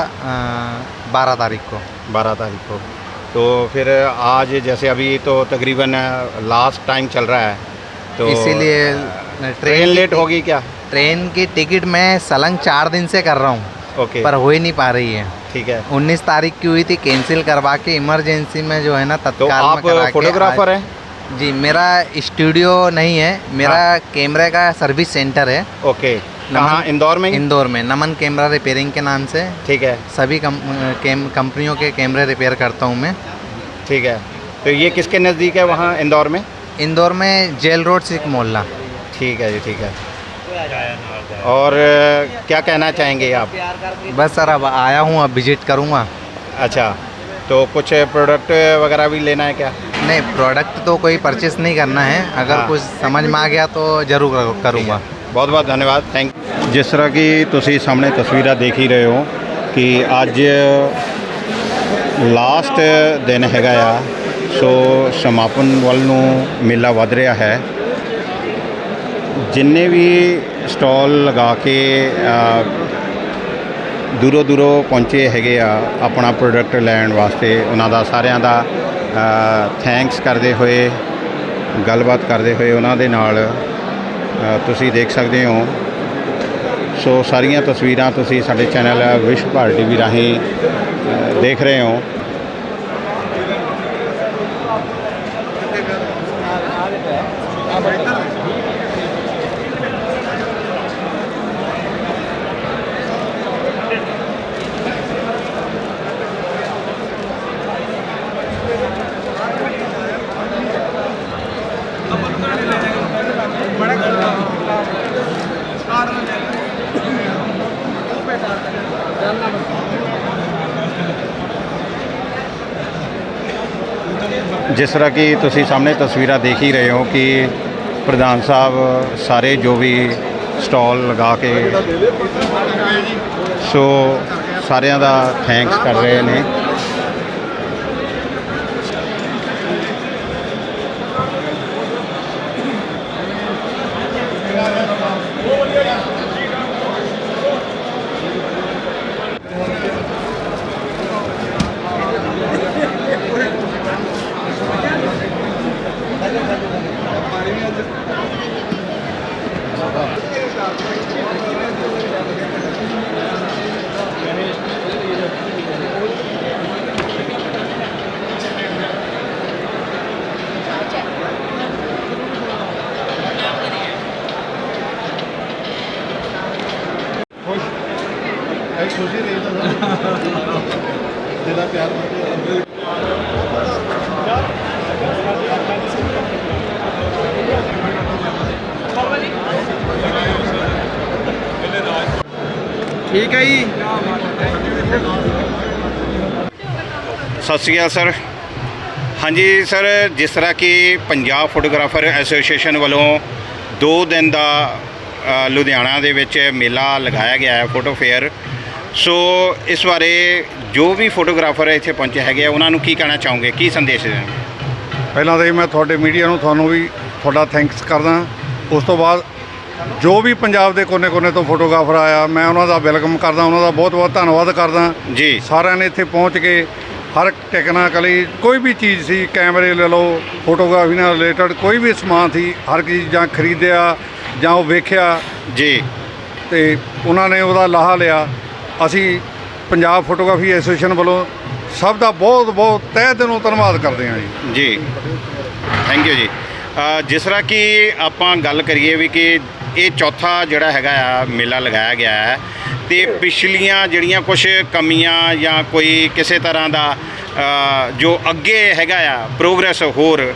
बारह तारीख को। बारह तारीख को। तो फिर आज जैसे अभी तो तकरीबन लास्ट टाइम चल रहा है तो इसीलिए ट्रेन ट्रेन लेट होगी क्या? ट्रेन की टिकट मैं सलंग चार दिन से कर रहा हूँ ओके। पर हो ही नहीं पा रही है। ठीक है। 19 तारीख की हुई थी कैंसिल करवा के इमरजेंसी में जो है ना तो तत्काल आप करा के फोटोग्राफर हैं? जी मेरा स्टूडियो नहीं है मेरा कैमरे का सर्विस सेंटर है। ओके। कहाँ? इंदौर में इंदौर में। नमन कैमरा रिपेयरिंग के नाम से। ठीक है। सभी कम, कैम, कंपनियों के कैमरे रिपेयर करता हूँ मैं। ठीक है। तो ये किसके नज़दीक है वहाँ इंदौर में? इंदौर में जेल रोड सिख मोहल्ला। ठीक है जी ठीक है। और क्या कहना चाहेंगे आप? बस सर अब आया हूँ अब विज़िट करूँगा। अच्छा। तो कुछ प्रोडक्ट वगैरह भी लेना है क्या? नहीं प्रोडक्ट तो कोई परचेस नहीं करना है। अगर हाँ। कुछ समझ में आ गया तो ज़रूर करूँगा। ਬਹੁਤ ਬਹੁਤ ਧੰਨਵਾਦ ਥੈਂਕ ਜਿਸ ਤਰ੍ਹਾਂ ਕਿ ਤੁਸੀਂ ਸਾਹਮਣੇ ਤਸਵੀਰਾਂ ਦੇਖ ਹੀ ਰਹੇ ਹੋ ਕਿ ਅੱਜ ਲਾਸਟ ਦਿਨ ਹੈਗਾ ਆ, ਸੋ ਸਮਾਪਨ ਵੱਲ ਨੂੰ ਮੇਲਾ ਵੱਧ ਰਿਹਾ ਹੈ। ਜਿੰਨੇ ਵੀ ਸਟਾਲ ਲਗਾ ਕੇ ਦੂਰੋਂ ਦੂਰੋਂ ਪਹੁੰਚੇ ਹੈਗੇ ਆ ਆਪਣਾ ਪ੍ਰੋਡਕਟ ਲੈਣ ਵਾਸਤੇ, ਉਹਨਾਂ ਦਾ ਸਾਰਿਆਂ ਦਾ ਥੈਂਕਸ ਕਰਦੇ ਹੋਏ, ਗੱਲਬਾਤ ਕਰਦੇ ਹੋਏ ਉਹਨਾਂ ਦੇ ਨਾਲ ਤੁਸੀਂ ਦੇਖ ਸਕਦੇ ਹੋ। ਸੋ ਸਾਰੀਆਂ ਤਸਵੀਰਾਂ ਤੁਸੀਂ ਸਾਡੇ ਚੈਨਲ ਵਿਸ਼ਵ ਭਾਰਤ ਟੀਵੀ ਰਾਹੀਂ ਦੇਖ ਰਹੇ ਹੋ। ਜਿਸ ਤਰ੍ਹਾਂ ਕਿ ਤੁਸੀਂ ਸਾਹਮਣੇ ਤਸਵੀਰਾਂ ਦੇਖ ਹੀ ਰਹੇ ਹੋ ਕਿ ਪ੍ਰਧਾਨ ਸਾਹਿਬ ਸਾਰੇ ਜੋ ਵੀ ਸਟਾਲ ਲਗਾ ਕੇ ਸੋ ਸਾਰਿਆਂ ਦਾ ਥੈਂਕਸ ਕਰ ਰਹੇ ਨੇ। ਠੀਕ ਹੈ ਜੀ। ਸਤਿ ਸ਼੍ਰੀ ਅਕਾਲ ਸਰ। ਹਾਂਜੀ ਸਰ ਜਿਸ ਤਰ੍ਹਾਂ ਕਿ ਪੰਜਾਬ ਫੋਟੋਗ੍ਰਾਫਰ ਐਸੋਸੀਏਸ਼ਨ ਵੱਲੋਂ 2 ਦਿਨ ਦਾ ਲੁਧਿਆਣਾ ਦੇ ਵਿੱਚ ਮੇਲਾ ਲਗਾਇਆ ਗਿਆ ਹੈ ਫੋਟੋ ਫੇਅਰ। ਸੋ ਇਸ ਬਾਰੇ ਜੋ ਵੀ ਫੋਟੋਗ੍ਰਾਫਰ ਇੱਥੇ ਪਹੁੰਚੇ ਹੈਗੇ ਆ ਉਹਨਾਂ ਨੂੰ ਕੀ ਕਹਿਣਾ ਚਾਹੋਗੇ? ਕੀ ਸੰਦੇਸ਼ ਦੇਣਗੇ ਪਹਿਲਾਂ ਤਾਂ ਜੀ ਮੈਂ ਤੁਹਾਡੇ ਮੀਡੀਆ ਨੂੰ ਤੁਹਾਨੂੰ ਵੀ ਤੁਹਾਡਾ ਥੈਂਕਸ ਕਰਦਾ। ਉਸ ਤੋਂ ਬਾਅਦ ਜੋ ਵੀ ਪੰਜਾਬ ਦੇ ਕੋਨੇ-ਕੋਨੇ ਤੋਂ ਫੋਟੋਗ੍ਰਾਫਰ ਆਇਆ ਮੈਂ ਉਹਨਾਂ ਦਾ ਵੈਲਕਮ ਕਰਦਾ ਉਹਨਾਂ ਦਾ ਬਹੁਤ-ਬਹੁਤ ਧੰਨਵਾਦ ਕਰਦਾ। ਜੀ। ਸਾਰਿਆਂ ਨੇ ਇੱਥੇ ਪਹੁੰਚ ਕੇ ਹਰ ਟੈਕਨੀਕਲੀ ਕੋਈ ਵੀ ਚੀਜ਼ ਸੀ ਕੈਮਰੇ ਲੈ ਲਓ ਫੋਟੋਗ੍ਰਾਫੀ ਨਾਲ ਰਿਲੇਟਡ ਕੋਈ ਵੀ ਸਮਾਨ ਸੀ ਹਰ ਚੀਜ਼ ਜਾਂ ਖਰੀਦਿਆ ਜਾਂ ਉਹ ਵੇਖਿਆ। ਜੀ। ਤੇ ਉਹਨਾਂ ਨੇ ਉਹਦਾ ਲਾਹਾ ਲਿਆ। ਅਸੀਂ ਪੰਜਾਬ ਫੋਟੋਗ੍ਰਾਫੀ ਐਸੋਸੀਏਸ਼ਨ ਵੱਲੋਂ ਸਭ ਦਾ ਬਹੁਤ-ਬਹੁਤ ਤਹਿ ਦਿਲੋਂ ਧੰਨਵਾਦ ਕਰਦੇ ਹਾਂ ਜੀ। ਜੀ। ਥੈਂਕ ਯੂ ਜੀ। ਜਿਸ ਤਰ੍ਹਾਂ ਕਿ ਆਪਾਂ ਗੱਲ ਕਰੀਏ ਵੀ ਕਿ ਇਹ ਚੌਥਾ ਜਿਹੜਾ ਹੈਗਾ ਆ ਮੇਲਾ ਲਗਾਇਆ ਗਿਆ ਹੈ ਤੇ ਪਿਛਲੀਆਂ ਜਿਹੜੀਆਂ ਕੁਝ ਕਮੀਆਂ ਜਾਂ ਕੋਈ ਕਿਸੇ ਤਰ੍ਹਾਂ ਦਾ ਜੋ ਅੱਗੇ ਹੈਗਾ ਆ ਪ੍ਰੋਗਰੈਸ ਹੋਰ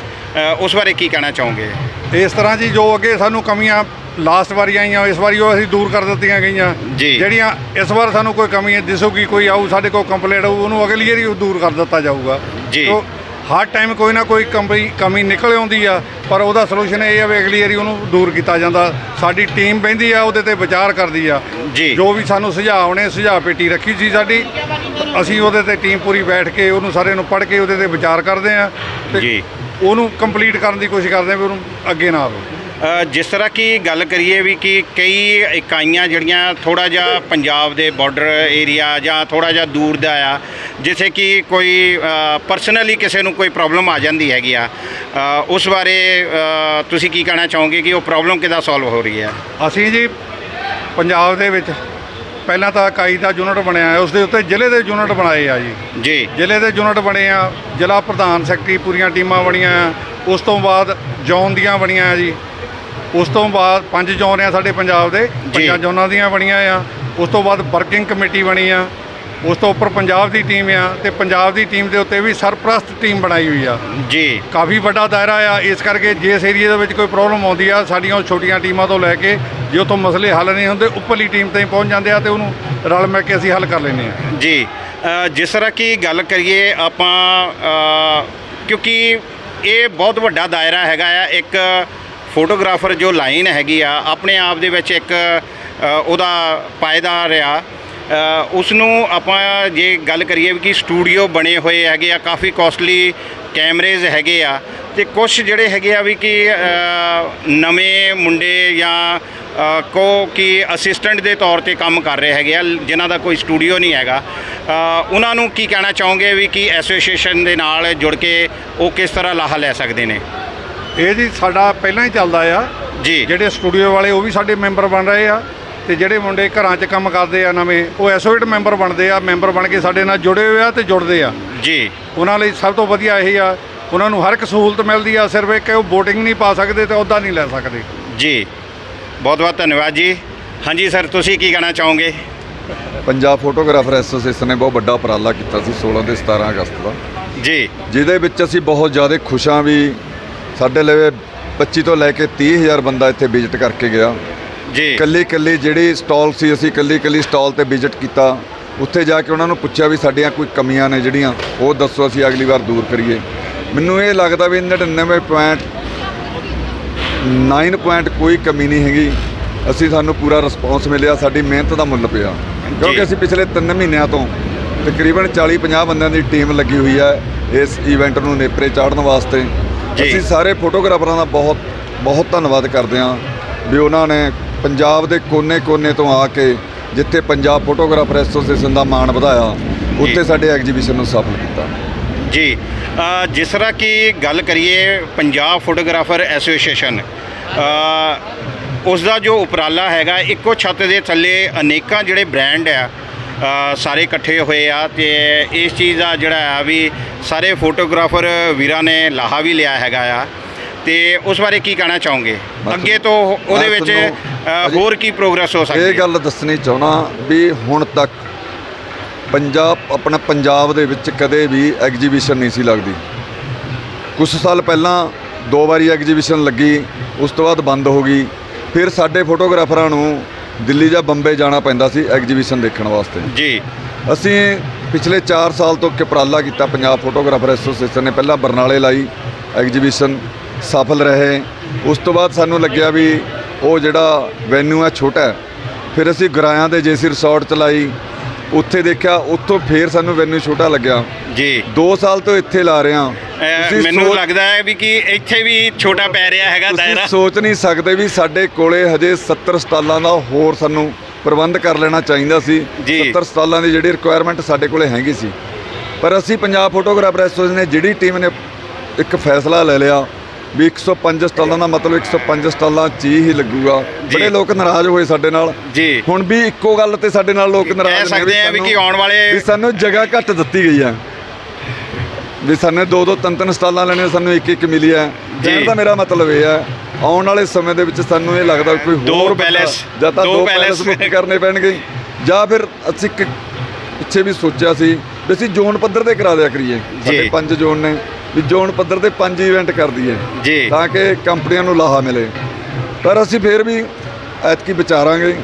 ਉਸ ਬਾਰੇ ਕੀ ਕਹਿਣਾ ਚਾਹੋਗੇ ਇਸ ਤਰ੍ਹਾਂ ਜੀ ਜੋ ਅੱਗੇ ਸਾਨੂੰ ਕਮੀਆਂ ਲਾਸਟ ਵਾਰੀ ਆਈਆਂ ਇਸ ਵਾਰੀ ਉਹ ਅਸੀਂ ਦੂਰ ਕਰ ਦਿੱਤੀਆਂ ਗਈਆਂ। ਜਿਹੜੀਆਂ ਇਸ ਵਾਰ ਸਾਨੂੰ ਕੋਈ ਕਮੀ ਦਿਸੂਗੀ ਕੋਈ ਆਊ ਸਾਡੇ ਕੋਲ ਕੰਪਲੇਂਟ ਆਊ ਉਹਨੂੰ ਅਗਲੀ ਵਾਰੀ ਉਹ ਦੂਰ ਕਰ ਦਿੱਤਾ ਜਾਊਗਾ ਜੀ। ਹਰ ਟਾਈਮ ਕੋਈ ਨਾ ਕੋਈ ਕਮੀ ਕਮੀ ਨਿਕਲ ਆਉਂਦੀ ਆ ਪਰ ਉਹਦਾ ਸੋਲੂਸ਼ਨ ਇਹ ਆ ਵੀ ਅਗਲੀ ਵਾਰੀ ਉਹਨੂੰ ਦੂਰ ਕੀਤਾ ਜਾਂਦਾ ਸਾਡੀ ਟੀਮ ਬਹਿੰਦੀ ਆ ਉਹਦੇ ਤੇ ਵਿਚਾਰ ਕਰਦੀ ਆ ਜੀ। ਜੋ ਵੀ ਸਾਨੂੰ ਸੁਝਾਅ ਆਉਣੇ ਸੁਝਾਅ ਪੇਟੀ ਰੱਖੀ ਸੀ ਸਾਡੀ ਅਸੀਂ ਉਹਦੇ ਤੇ ਟੀਮ ਪੂਰੀ ਬੈਠ ਕੇ ਉਹਨੂੰ ਸਾਰੇ ਨੂੰ ਪੜ੍ਹ ਕੇ ਉਹਦੇ ਤੇ ਵਿਚਾਰ ਕਰਦੇ ਆ ਜੀ। ਉਹਨੂੰ ਕੰਪਲੀਟ ਕਰਨ ਦੀ ਕੋਸ਼ਿਸ਼ ਕਰਦੇ ਆ ਵੀ ਉਹਨੂੰ ਅੱਗੇ ਨਾ ਆਵੇ ਜਿਸ ਤਰ੍ਹਾਂ ਕਿ ਗੱਲ ਕਰੀਏ ਵੀ ਕਿ ਕਈ ਇਕਾਈਆਂ ਜਿਹੜੀਆਂ ਥੋੜਾ ਜਿਹਾ ਪੰਜਾਬ ਦੇ ਬਾਰਡਰ ਏਰੀਆ ਜਾਂ ਥੋੜਾ ਜਿਹਾ ਦੂਰ ਦਾ ਆ ਜਿੱਥੇ ਕਿ ਕੋਈ ਪਰਸਨਲੀ ਕਿਸੇ ਨੂੰ ਕੋਈ ਪ੍ਰੋਬਲਮ ਆ ਜਾਂਦੀ ਹੈਗੀ ਆ ਉਸ ਬਾਰੇ ਤੁਸੀਂ ਕੀ ਕਹਿਣਾ ਚਾਹੋਗੇ ਕਿ ਉਹ ਪ੍ਰੋਬਲਮ ਕਿੱਦਾਂ ਸੋਲਵ ਹੋ ਰਹੀ ਹੈ? ਅਸੀਂ ਜੀ ਪੰਜਾਬ ਦੇ ਵਿੱਚ ਪਹਿਲਾਂ ਤਾਂ ਇਕਾਈ ਦਾ ਯੂਨਿਟ ਬਣਿਆ ਹੈ ਉਸ ਦੇ ਉੱਤੇ ਜ਼ਿਲ੍ਹੇ ਦੇ ਯੂਨਿਟ ਬਣਾਏ ਆ ਜੀ। ਜੀ। ਜ਼ਿਲ੍ਹੇ ਦੇ ਯੂਨਿਟ ਬਣੇ ਆ ਜ਼ਿਲ੍ਹਾ ਪ੍ਰਧਾਨ ਸੈਕਟਰੀ ਪੂਰੀਆਂ ਟੀਮਾਂ ਬਣੀਆਂ ਆ ਉਸ ਤੋਂ ਬਾਅਦ ਜ਼ੋਨ ਦੀਆਂ ਬਣੀਆਂ ਆ ਜੀ। ਉਸ ਤੋਂ ਬਾਅਦ ਪੰਜ ਜ਼ੋਨ ਆ ਸਾਡੇ ਪੰਜਾਬ ਦੇ ਪੰਜਾਂ ਜ਼ੋਨਾਂ ਦੀਆਂ ਬਣੀਆਂ ਆ। ਉਸ ਤੋਂ ਬਾਅਦ ਵਰਕਿੰਗ ਕਮੇਟੀ ਬਣੀ ਆ। ਉਸ ਤੋਂ ਉੱਪਰ ਪੰਜਾਬ ਦੀ ਟੀਮ ਆ ਤੇ ਪੰਜਾਬ ਦੀ ਟੀਮ ਦੇ ਉੱਤੇ ਵੀ ਸਰਪ੍ਰਸਤ ਟੀਮ ਬਣਾਈ ਹੋਈ ਆ। ਜੀ। ਕਾਫੀ ਵੱਡਾ ਦਾਇਰਾ ਆ। ਇਸ ਕਰਕੇ ਜਿਸ ਏਰੀਆ ਦੇ ਵਿੱਚ ਕੋਈ ਪ੍ਰੋਬਲਮ ਆਉਂਦੀ ਆ ਸਾਡੀਆਂ ਛੋਟੀਆਂ ਟੀਮਾਂ ਤੋਂ ਲੈ ਕੇ ਜੇ ਉੱਥੋਂ ਮਸਲੇ ਹੱਲ ਨਹੀਂ ਹੁੰਦੇ ਉੱਪਰਲੀ ਟੀਮ ਤਾਈਂ ਪਹੁੰਚ ਜਾਂਦੇ ਆ ਤੇ ਉਹਨੂੰ ਰਲ ਮਿਲ ਕੇ ਅਸੀਂ ਹੱਲ ਕਰ ਲੈਂਦੇ ਆ। ਜੀ। ਜਿਸ ਤਰ੍ਹਾਂ ਕਿ ਗੱਲ ਕਰੀਏ ਆਪਾਂ ਕਿਉਂਕਿ ਇਹ ਬਹੁਤ ਵੱਡਾ ਦਾਇਰਾ ਹੈਗਾ ਆ। ਇੱਕ ਫੋਟੋਗ੍ਰਾਫਰ ਜੋ ਲਾਈਨ ਹੈਗੀ ਆ ਆਪਣੇ ਆਪ ਦੇ ਵਿੱਚ ਇੱਕ ਉਹਦਾ ਪਾਇਦਾਰ ਆ ਅ, ਉਸ ਨੂੰ ਆਪਾਂ ਜੇ ਗੱਲ ਕਰੀਏ ਵੀ ਕਿ ਸਟੂਡੀਓ ਬਣੇ ਹੋਏ ਹੈਗੇ ਆ ਕਾਫੀ ਕਾਸਟਲੀ ਕੈਮਰੇਜ਼ ਹੈਗੇ ਆ ਤੇ ਕੁਝ ਜਿਹੜੇ ਹੈਗੇ ਆ ਵੀ ਕਿ ਨਵੇਂ ਮੁੰਡੇ ਜਾਂ ਅ, ਕੋ ਕਿ ਅਸਿਸਟੈਂਟ ਦੇ ਤੌਰ ਤੇ ਕੰਮ ਕਰ ਰਹੇ ਹੈਗੇ ਆ ਜਿਨ੍ਹਾਂ ਦਾ ਕੋਈ ਸਟੂਡੀਓ ਨਹੀਂ ਹੈਗਾ। ਉਹਨਾਂ ਨੂੰ ਕੀ ਕਹਿਣਾ ਚਾਹੋਗੇ ਵੀ ਕਿ ਐਸੋਸੀਏਸ਼ਨ ਦੇ ਨਾਲ ਜੁੜ ਕੇ ਉਹ ਕਿਸ ਤਰ੍ਹਾਂ ਲਾਹਾ ਲੈ ਸਕਦੇ ਨੇ? ਇਹ ਜੀ ਸਾਡਾ ਪਹਿਲਾਂ ਹੀ ਚੱਲਦਾ ਆ। ਜੀ। ਜਿਹੜੇ ਸਟੂਡੀਓ ਵਾਲੇ ਉਹ ਵੀ ਸਾਡੇ ਮੈਂਬਰ ਬਣ ਰਹੇ ਆ ਤੇ ਜਿਹੜੇ ਮੁੰਡੇ ਘਰਾਂ 'ਚ ਕੰਮ ਕਰਦੇ ਆ ਨਵੇਂ ਉਹ ਐਸੋਸੀਏਟ ਮੈਂਬਰ ਬਣਦੇ ਆ ਮੈਂਬਰ ਬਣ ਕੇ ਸਾਡੇ ਨਾਲ ਜੁੜੇ ਹੋਏ ਆ ਤੇ ਜੁੜਦੇ ਆ। ਜੀ। ਉਹਨਾਂ ਲਈ ਸਭ ਤੋਂ ਵਧੀਆ ਇਹ ਆ ਉਹਨਾਂ ਨੂੰ ਹਰ ਇੱਕ ਸਹੂਲਤ ਮਿਲਦੀ ਆ ਸਿਰਫ ਇੱਕ ਉਹ VOTING ਨਹੀਂ ਪਾ ਸਕਦੇ ਤੇ ਅਹੁਦਾ ਨਹੀਂ ਲੈ ਸਕਦੇ। ਜੀ। ਬਹੁਤ ਬਹੁਤ ਧੰਨਵਾਦ ਜੀ। ਹਾਂਜੀ ਸਰ ਤੁਸੀਂ ਕੀ ਕਹਿਣਾ ਚਾਹੋਗੇ? ਪੰਜਾਬ ਫੋਟੋਗ੍ਰਾਫਰ ਐਸੋਸੀਏਸ਼ਨ ਨੇ ਬਹੁਤ ਵੱਡਾ ਉਪਰਾਲਾ ਕੀਤਾ ਸੀ 16 ਤੇ 17 ਅਗਸਤ ਦਾ। ਜੀ। ਜਿਹਦੇ ਵਿੱਚ ਅਸੀਂ ਬਹੁਤ ਜ਼ਿਆਦਾ ਖੁਸ਼ ਵੀ ਸਾਡੇ ਲਵੇ 25 ਤੋਂ ਲੈ ਕੇ 30000 ਬੰਦਾ ਇੱਥੇ ਵਿਜ਼ਿਟ ਕਰਕੇ ਗਿਆ। ਜੀ। ਕੱਲੀ ਕੱਲੀ ਜਿਹੜੀ ਸਟਾਲ ਸੀ ਅਸੀਂ ਕੱਲੀ ਕੱਲੀ ਸਟਾਲ ਤੇ ਵਿਜ਼ਿਟ ਕੀਤਾ। ਉੱਥੇ ਜਾ ਕੇ ਉਹਨਾਂ ਨੂੰ ਪੁੱਛਿਆ ਵੀ ਸਾਡੀਆਂ ਕੋਈ ਕਮੀਆਂ ਨੇ ਜਿਹੜੀਆਂ ਉਹ ਦੱਸੋ ਅਸੀਂ ਅਗਲੀ ਵਾਰ ਦੂਰ ਕਰੀਏ। ਮੈਨੂੰ ਇਹ ਲੱਗਦਾ ਵੀ 99.9 ਪੁਆਇੰਟ ਕੋਈ ਕਮੀ ਨਹੀਂ ਹੈਗੀ। ਅਸੀਂ ਸਾਨੂੰ ਪੂਰਾ ਰਿਸਪੌਂਸ ਮਿਲਿਆ ਸਾਡੀ ਮਿਹਨਤ ਦਾ ਮੁੱਲ ਪਿਆ। ਕਿਉਂਕਿ ਅਸੀਂ ਪਿਛਲੇ 3 ਮਹੀਨਿਆਂ ਤੋਂ ਤਕਰੀਬਨ 40-50 ਬੰਦਿਆਂ ਦੀ ਟੀਮ ਲੱਗੀ ਹੋਈ ਹੈ ਇਸ ਇਵੈਂਟ ਨੂੰ ਨੇਪਰੇ ਚਾੜਨ ਵਾਸਤੇ। ਅਸੀਂ ਸਾਰੇ ਫੋਟੋਗ੍ਰਾਫਰਾਂ ਦਾ ਬਹੁਤ ਬਹੁਤ ਧੰਨਵਾਦ ਕਰਦੇ ਹਾਂ ਵੀ ਉਹਨਾਂ ਨੇ ਪੰਜਾਬ ਦੇ ਕੋਨੇ-ਕੋਨੇ ਤੋਂ ਆ ਕੇ ਜਿੱਥੇ ਪੰਜਾਬ ਫੋਟੋਗ੍ਰਾਫਰ ਐਸੋਸੀਏਸ਼ਨ ਦਾ ਮਾਣ ਵਧਾਇਆ ਉੱਥੇ ਸਾਡੇ ਐਗਜੀਬਿਸ਼ਨ ਨੂੰ ਸਫਲ ਕੀਤਾ। ਜੀ ਜਿਸ ਤਰ੍ਹਾਂ ਕਿ ਗੱਲ ਕਰੀਏ ਪੰਜਾਬ ਫੋਟੋਗ੍ਰਾਫਰ ਐਸੋਸੀਏਸ਼ਨ ਉਸ ਦਾ ਜੋ ਉਪਰਾਲਾ ਹੈਗਾ ਇੱਕੋ ਛੱਤ ਦੇ ਥੱਲੇ ਅਨੇਕਾਂ ਜਿਹੜੇ ਬ੍ਰਾਂਡ ਆ ਸਾਰੇ ਇਕੱਠੇ ਹੋਏ ਆ ਤੇ ਇਸ ਚੀਜ਼ ਦਾ ਜਿਹੜਾ ਆ ਵੀ ਸਾਰੇ ਫੋਟੋਗ੍ਰਾਫਰ ਵੀਰਾਂ ਨੇ ਲਾਹਾ ਵੀ ਲਿਆ ਹੈਗਾ ਆ। ਤੇ ਉਸ ਬਾਰੇ ਕੀ ਕਹਿਣਾ ਚਾਹੋਗੇ? ਅੱਗੇ ਤੋਂ ਉਹਦੇ ਵਿੱਚ ਹੋਰ ਕੀ ਪ੍ਰੋਗਰੈਸ ਹੋ ਸਕਦੀ ਇਹ ਹੈ? ਗੱਲ ਦੱਸਣੀ ਚਾਹਣਾ ਵੀ ਹੁਣ ਤੱਕ ਪੰਜਾਬ ਆਪਣਾ ਪੰਜਾਬ ਦੇ ਵਿੱਚ ਕਦੇ ਵੀ ਐਗਜੀਬਿਸ਼ਨ ਨਹੀਂ ਸੀ ਲੱਗਦੀ। ਕੁਝ ਸਾਲ ਪਹਿਲਾਂ ਦੋ ਵਾਰੀ ਐਗਜੀਬਿਸ਼ਨ ਲੱਗੀ ਉਸ ਤੋਂ ਬਾਅਦ ਬੰਦ ਹੋ ਗਈ। ਫਿਰ ਸਾਡੇ ਫੋਟੋਗ੍ਰਾਫਰਾਂ ਨੂੰ ਦਿੱਲੀ ਜਾਂ ਬੰਬੇ ਜਾਣਾ ਪੈਂਦਾ ਸੀ ਐਗਜੀਬਿਸ਼ਨ ਦੇਖਣ ਵਾਸਤੇ। ਜੀ। ਅਸੀਂ ਪਿਛਲੇ 4 ਸਾਲ ਤੋਂ ਇੱਕ ਉਪਰਾਲਾ ਕੀਤਾ ਪੰਜਾਬ ਫੋਟੋਗ੍ਰਾਫਰ ਐਸੋਸੀਏਸ਼ਨ ਨੇ ਪਹਿਲਾਂ ਬਰਨਾਲੇ ਲਾਈ ਐਗਜੀਬਿਸ਼ਨ ਸਫਲ ਰਹੇ। ਉਸ ਤੋਂ ਬਾਅਦ ਸਾਨੂੰ ਲੱਗਿਆ ਵੀ ਉਹ ਜਿਹੜਾ ਵੈਨਿਊ ਹੈ ਛੋਟਾ ਫਿਰ ਅਸੀਂ ਗੁਰਾਇਆਂ ਦੇ ਜੇਸੀ ਰਿਸੋਰਟ ਚਲਾਈ ਉੱਥੇ ਦੇਖਿਆ ਉੱਥੋਂ ਫੇਰ ਸਾਨੂੰ ਵੈਨਿਊ ਛੋਟਾ ਲੱਗਿਆ। ਜੀ। 2 ਸਾਲ ਤੋਂ ਇੱਥੇ ਲਾ ਰਹੇ ਤੁਸੀਂ ਮੈਨੂੰ ਸੋਚ- ਲੱਗਦਾ ਹੈ ਵੀ ਕਿ ਇੱਥੇ ਵੀ ਛੋਟਾ ਪੈ ਰਿਹਾ ਹੈਗਾ ਤੁਸੀਂ ਦਾਇਰਾ। ਸੋਚ ਨਹੀਂ ਸਕਦੇ ਵੀ ਸਾਡੇ ਕੋਲੇ ਹਜੇ 70 ਸਟਾਲਾਂ ਦਾ ਹੋਰ ਸਾਨੂੰ ਪ੍ਰਬੰਧ ਕਰ ਲੈਣਾ ਚਾਹੀਦਾ ਸੀ। ਜੀ। 70 ਸਟਾਲਾਂ ਦੀ ਜਿਹੜੀ ਰਿਕੁਆਇਰਮੈਂਟ ਸਾਡੇ ਕੋਲੇ ਹੈਗੀ ਸੀ। ਪਰ ਅਸੀਂ ਪੰਜਾਬ ਫੋਟੋਗ੍ਰਾਫਰ ਐਸੋਸੀਏਸ਼ਨ ਨੇ ਜਿਹੜੀ ਟੀਮ ਨੇ ਇੱਕ ਫੈਸਲਾ ਲੈ ਲਿਆ ਵੀ 105 ਸਟਾਲਾਂ ਦਾ ਮਤਲਬ 105 ਸਟਾਲਾਂ 'ਚ ਹੀ ਲੱਗੂਗਾ। ਬੜੇ ਲੋਕ ਨਾਰਾਜ਼ ਹੋਏ ਸਾਡੇ ਨਾਲ। ਜੀ। ਹੁਣ ਵੀ ਇੱਕੋ ਗੱਲ ਤੇ ਸਾਡੇ ਨਾਲ ਲੋਕ ਨਾਰਾਜ਼ ਨੇ ਸਕਦੇ ਆ ਵੀ ਕਿ ਆਉਣ ਵਾਲੇ- ਵੀ ਸਾਨੂੰ ਜਗ੍ਹਾ ਘੱਟ ਦਿੱਤੀ ਗਈ ਹੈ ਵੀ ਸਾਨੂੰ ਦੋ ਦੋ ਤਿੰਨ ਤਿੰਨ ਸਟਾਲਾਂ ਲੈਣੇ ਸਾਨੂੰ ਇੱਕ ਇੱਕ ਮਿਲੀ ਜੀ। ਕਹਿਣ ਦਾ ਮੇਰਾ ਮਤਲਬ ਇਹ ਹੈ ਆਉਣ ਵਾਲੇ ਸਮੇਂ ਦੇ ਵਿੱਚ ਸਾਨੂੰ ਇਹ ਲੱਗਦਾ ਕੋਈ ਹੋਰ ਪੈਲੇਸ, ਜਾਂ ਤਾਂ ਦੋ ਪੈਲੇਸ ਬੁੱਕ ਕਰਨੇ ਪੈਣਗੇ। ਜਾਂ ਫਿਰ ਅਸੀਂ ਇੱਕ ਪਿੱਛੇ ਵੀ ਸੋਚਿਆ ਸੀ ਵੀ ਅਸੀਂ ਜ਼ੋਨ ਪੱਧਰ ਤੇ ਕਰਾ ਦਿਆ ਕਰੀਏ। ਸਾਡੇ ਪੰਜ ਜ਼ੋਨ ਨੇ। ਵੀ ਜ਼ੋਨ ਪੱਧਰ ਤੇ ਪੰਜ ਇਵੈਂਟ ਕਰ ਦਈਏ ਜੀ। ਤਾਂ ਕਿ ਕੰਪਨੀਆਂ ਨੂੰ ਲਾਹਾ ਮਿਲੇ। ਪਰ ਅਸੀਂ ਫੇਰ ਵੀ ਐਤਕੀ ਵਿਚਾਰਾਂਗੇ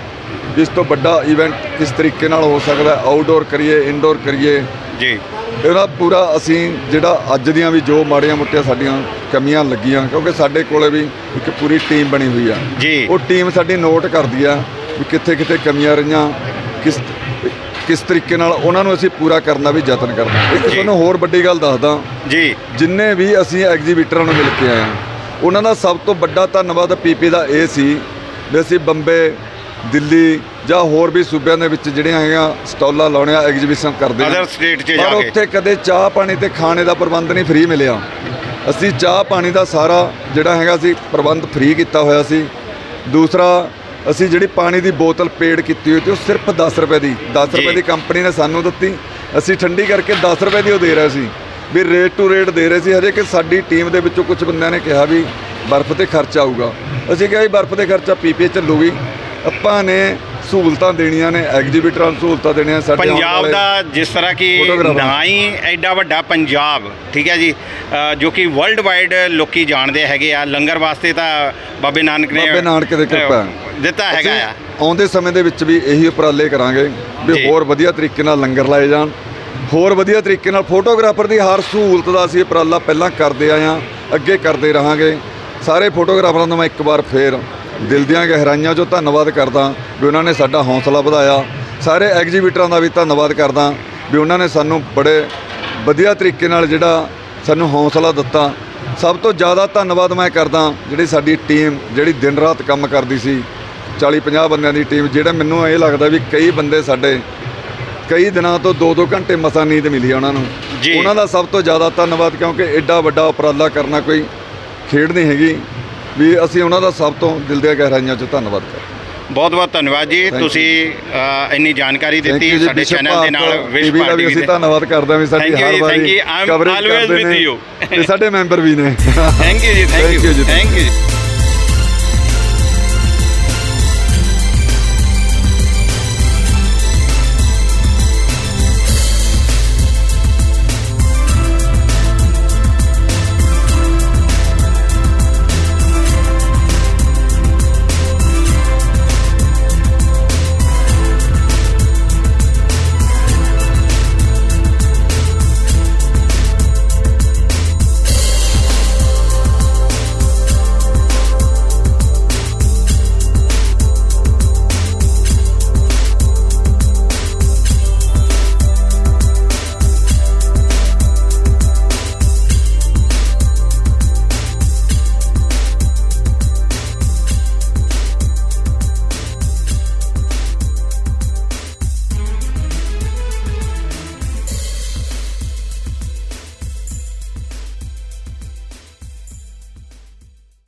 ਇਸ ਤੋਂ ਵੱਡਾ ਇਵੈਂਟ ਕਿਸ ਤਰੀਕੇ ਨਾਲ ਹੋ ਸਕਦਾ ਆਊਟਡੋਰ ਕਰੀਏ ਇਨਡੋਰ ਕਰੀਏ। ਜੀ। ਇਹਦਾ ਪੂਰਾ ਅਸੀਂ ਜਿਹੜਾ ਅੱਜ ਦੀਆਂ ਵੀ ਜੋ ਮਾੜੀਆਂ ਮੋਟੀਆਂ ਸਾਡੀਆਂ ਕਮੀਆਂ ਲੱਗੀਆਂ ਕਿਉਂਕਿ ਸਾਡੇ ਕੋਲੇ ਵੀ ਇੱਕ ਪੂਰੀ ਟੀਮ ਬਣੀ ਹੋਈ ਆ। ਜੀ। ਉਹ ਟੀਮ ਸਾਡੀ ਨੋਟ ਕਰਦੀ ਆ ਵੀ ਕਿੱਥੇ ਕਿੱਥੇ ਕਮੀਆਂ ਰਹੀਆਂ ਕਿਸ ਕਿਸ ਤਰੀਕੇ ਨਾਲ ਉਹਨਾਂ ਨੂੰ ਅਸੀਂ ਪੂਰਾ ਕਰਨ ਦਾ ਵੀ ਯਤਨ ਕਰਦੇ ਹਾਂ। ਇੱਕ। ਤੁਹਾਨੂੰ ਹੋਰ ਵੱਡੀ ਗੱਲ ਦੱਸਦਾ। ਜੀ। ਜਿੰਨੇ ਵੀ ਅਸੀਂ ਐਗਜ਼ੀਬਿਟਰਾਂ ਨੂੰ ਮਿਲ ਕੇ ਆਏ ਹਾਂ ਉਹਨਾਂ ਦਾ ਸਭ ਤੋਂ ਵੱਡਾ ਧੰਨਵਾਦ ਪੀਪੀ ਦਾ ਇਹ ਸੀ ਵੀ ਅਸੀਂ ਬੰਬੇ ਦਿੱਲੀ ਜਾਂ ਹੋਰ ਵੀ ਸੂਬਿਆਂ ਦੇ ਵਿੱਚ ਜਿਹੜੀਆਂ ਹੈਗੀਆਂ ਸਟਾਲਾਂ ਲਾਉਣੀਆਂ ਐਗਜ਼ੀਬਿਸ਼ਨ ਕਰਦੇ ਅਦਰ ਸਟੇਟ 'ਚ ਜਾ ਪਰ ਕੇ। ਉੱਥੇ ਕਦੇ ਚਾਹ ਪਾਣੀ ਤੇ ਖਾਣੇ ਦਾ ਪ੍ਰਬੰਧ ਨਹੀਂ ਫ੍ਰੀ ਮਿਲਿਆ। ਅਸੀਂ ਚਾਹ ਪਾਣੀ ਦਾ ਸਾਰਾ ਜਿਹੜਾ ਹੈਗਾ ਸੀ ਪ੍ਰਬੰਧ ਫ੍ਰੀ ਕੀਤਾ ਹੋਇਆ ਸੀ। ਦੂਸਰਾ ਅਸੀਂ ਜਿਹੜੀ ਪਾਣੀ ਦੀ ਬੋਤਲ ਪੇਡ ਕੀਤੀ ਹੋਈ ਤੇ ਉਹ ਸਿਰਫ 10 ਰੁਪਏ ਦੀ 10 ਜੀ। ਰੁਪਏ ਦੀ ਕੰਪਨੀ ਨੇ ਸਾਨੂੰ ਦਿੱਤੀ। ਅਸੀਂ ਠੰਡੀ ਕਰਕੇ 10 ਰੁਪਏ ਦੀ ਉਹ ਦੇ ਰਹੇ ਸੀ। ਵੀ ਰੇਟ ਟੂ ਰੇਟ ਦੇ ਰਹੇ ਸੀ। ਹਜੇ ਕਿ ਸਾਡੀ ਟੀਮ ਦੇ ਵਿੱਚੋਂ ਕੁਝ ਬੰਦਿਆਂ ਨੇ ਕਿਹਾ ਵੀ ਬਰਫ਼ ਤੇ ਖਰਚਾ ਆਊਗਾ। ਅਸੀਂ ਕਿਹਾ ਵੀ ਬਰਫ਼ ਤੇ ਖਰਚਾ ਪੀਪੀ ਚੱਲੂਗੀ। ਆਪਾਂ ਨੇ ਸਹੂਲਤਾਂ ਦੇਣੀਆਂ ਨੇ ਐਗਜ਼ੀਬਿਟਰਾਂ ਨੂੰ ਸਹੂਲਤਾਂ ਦੇਣੀਆਂ ਸਾਡੇ ਪੰਜਾਬ ਦਾ ਜਿਸ ਤਰ੍ਹਾਂ ਕਿ। ਨਾ ਹੀ ਐਡਾ ਵੱਡਾ ਪੰਜਾਬ ਠੀਕ ਹੈ ਜੀ ਜੋ ਕਿ ਵਰਲਡ ਵਾਈਡ ਲੋਕੀ ਜਾਣਦੇ ਹੈਗੇ ਆ। ਲੰਗਰ ਵਾਸਤੇ ਤਾਂ ਬਾਬੇ ਨਾਨਕ ਨੇ ਬਾਬੇ ਨਾਨਕ ਦੀ ਕਿਰਪਾ। ਦਿੱਤਾ ਹੈਗਾ ਆ। ਆਉਂਦੇ ਸਮੇਂ ਦੇ ਵਿੱਚ ਵੀ ਇਹੀ ਉਪਰਾਲੇ ਕਰਾਂਗੇ ਵੀ। ਹੋਰ ਵਧੀਆ ਤਰੀਕੇ ਨਾਲ ਲੰਗਰ ਲਾਏ ਜਾਣ। ਹੋਰ ਵਧੀਆ ਤਰੀਕੇ ਨਾਲ ਫੋਟੋਗ੍ਰਾਫਰ ਦੀ ਹਰ ਸਹੂਲਤ ਦਾ ਅਸੀਂ ਉਪਰਾਲਾ ਪਹਿਲਾਂ ਕਰਦੇ ਆਏ ਹਾਂ ਅੱਗੇ ਕਰਦੇ ਰਹਾਂਗੇ। ਸਾਰੇ ਫੋਟੋਗ੍ਰਾਫਰਾਂ ਦਾ ਮੈਂ ਇੱਕ ਵਾਰ ਫੇਰ ਦਿਲ ਦੀਆਂ ਗਹਿਰਾਈਆਂ 'ਚੋਂ ਧੰਨਵਾਦ ਕਰਦਾ ਵੀ ਉਹਨਾਂ ਨੇ ਸਾਡਾ ਹੌਸਲਾ ਵਧਾਇਆ। ਸਾਰੇ ਐਗਜ਼ੀਬਿਟਰਾਂ ਦਾ ਵੀ ਧੰਨਵਾਦ ਕਰਦਾ ਵੀ ਉਹਨਾਂ ਨੇ ਸਾਨੂੰ ਬੜੇ ਵਧੀਆ ਤਰੀਕੇ ਨਾਲ ਜਿਹੜਾ ਸਾਨੂੰ ਹੌਸਲਾ ਦਿੱਤਾ। ਸਭ ਤੋਂ ਜ਼ਿਆਦਾ ਧੰਨਵਾਦ ਮੈਂ ਕਰਦਾ ਜਿਹੜੀ ਸਾਡੀ ਟੀਮ ਜਿਹੜੀ ਦਿਨ ਰਾਤ ਕੰਮ ਕਰਦੀ ਸੀ। 40 50 ਬੰਦਿਆਂ ਦੀ ਟੀਮ ਜਿਹੜਾ ਮੈਨੂੰ ਇਹ ਲੱਗਦਾ ਵੀ ਕਈ ਬੰਦੇ ਸਾਡੇ ਕਈ ਦਿਨਾਂ ਤੋਂ 2-2 ਘੰਟੇ ਮਸਾਂ ਨੀਂਦ ਮਿਲੀ ਉਹਨਾਂ ਨੂੰ। ਜੀ। ਉਹਨਾਂ ਦਾ ਸਭ ਤੋਂ ਜ਼ਿਆਦਾ ਧੰਨਵਾਦ ਕਿਉਂਕਿ ਐਡਾ ਵੱਡਾ ਉਪਰਾਲਾ ਕਰਨਾ ਕੋਈ ਖੇਡ ਨਹੀਂ ਹੈਗੀ। ਵੀ ਅਸੀਂ ਉਹਨਾਂ ਦਾ ਸਭ ਤੋਂ ਦਿਲ ਦੀਆਂ ਗਹਿਰਾਈਆਂ 'ਚੋਂ ਧੰਨਵਾਦ ਕਰਦੇ ਬਹੁਤ ਬਹੁਤ ਧੰਨਵਾਦ ਜੀ. ਤੁਸੀਂ ਇੰਨੀ ਜਾਣਕਾਰੀ ਦਿੱਤੀ ਸਾਡੇ ਚੈਨਲ ਦੇ ਨਾਲ ਵਿਸ਼ ਦਾ ਵੀ ਪਾਰਟੀ ਅਸੀਂ ਧੰਨਵਾਦ ਕਰਦੇ ਹਾਂ ਵੀ ਸਾਡੀ ਹਰ ਵਾਰੀ with ਨੇ you. ਤੇ ਸਾਡੇ ਮੈਂਬਰ ਵੀ ਨੇ। Thank you ji thank you. Thank you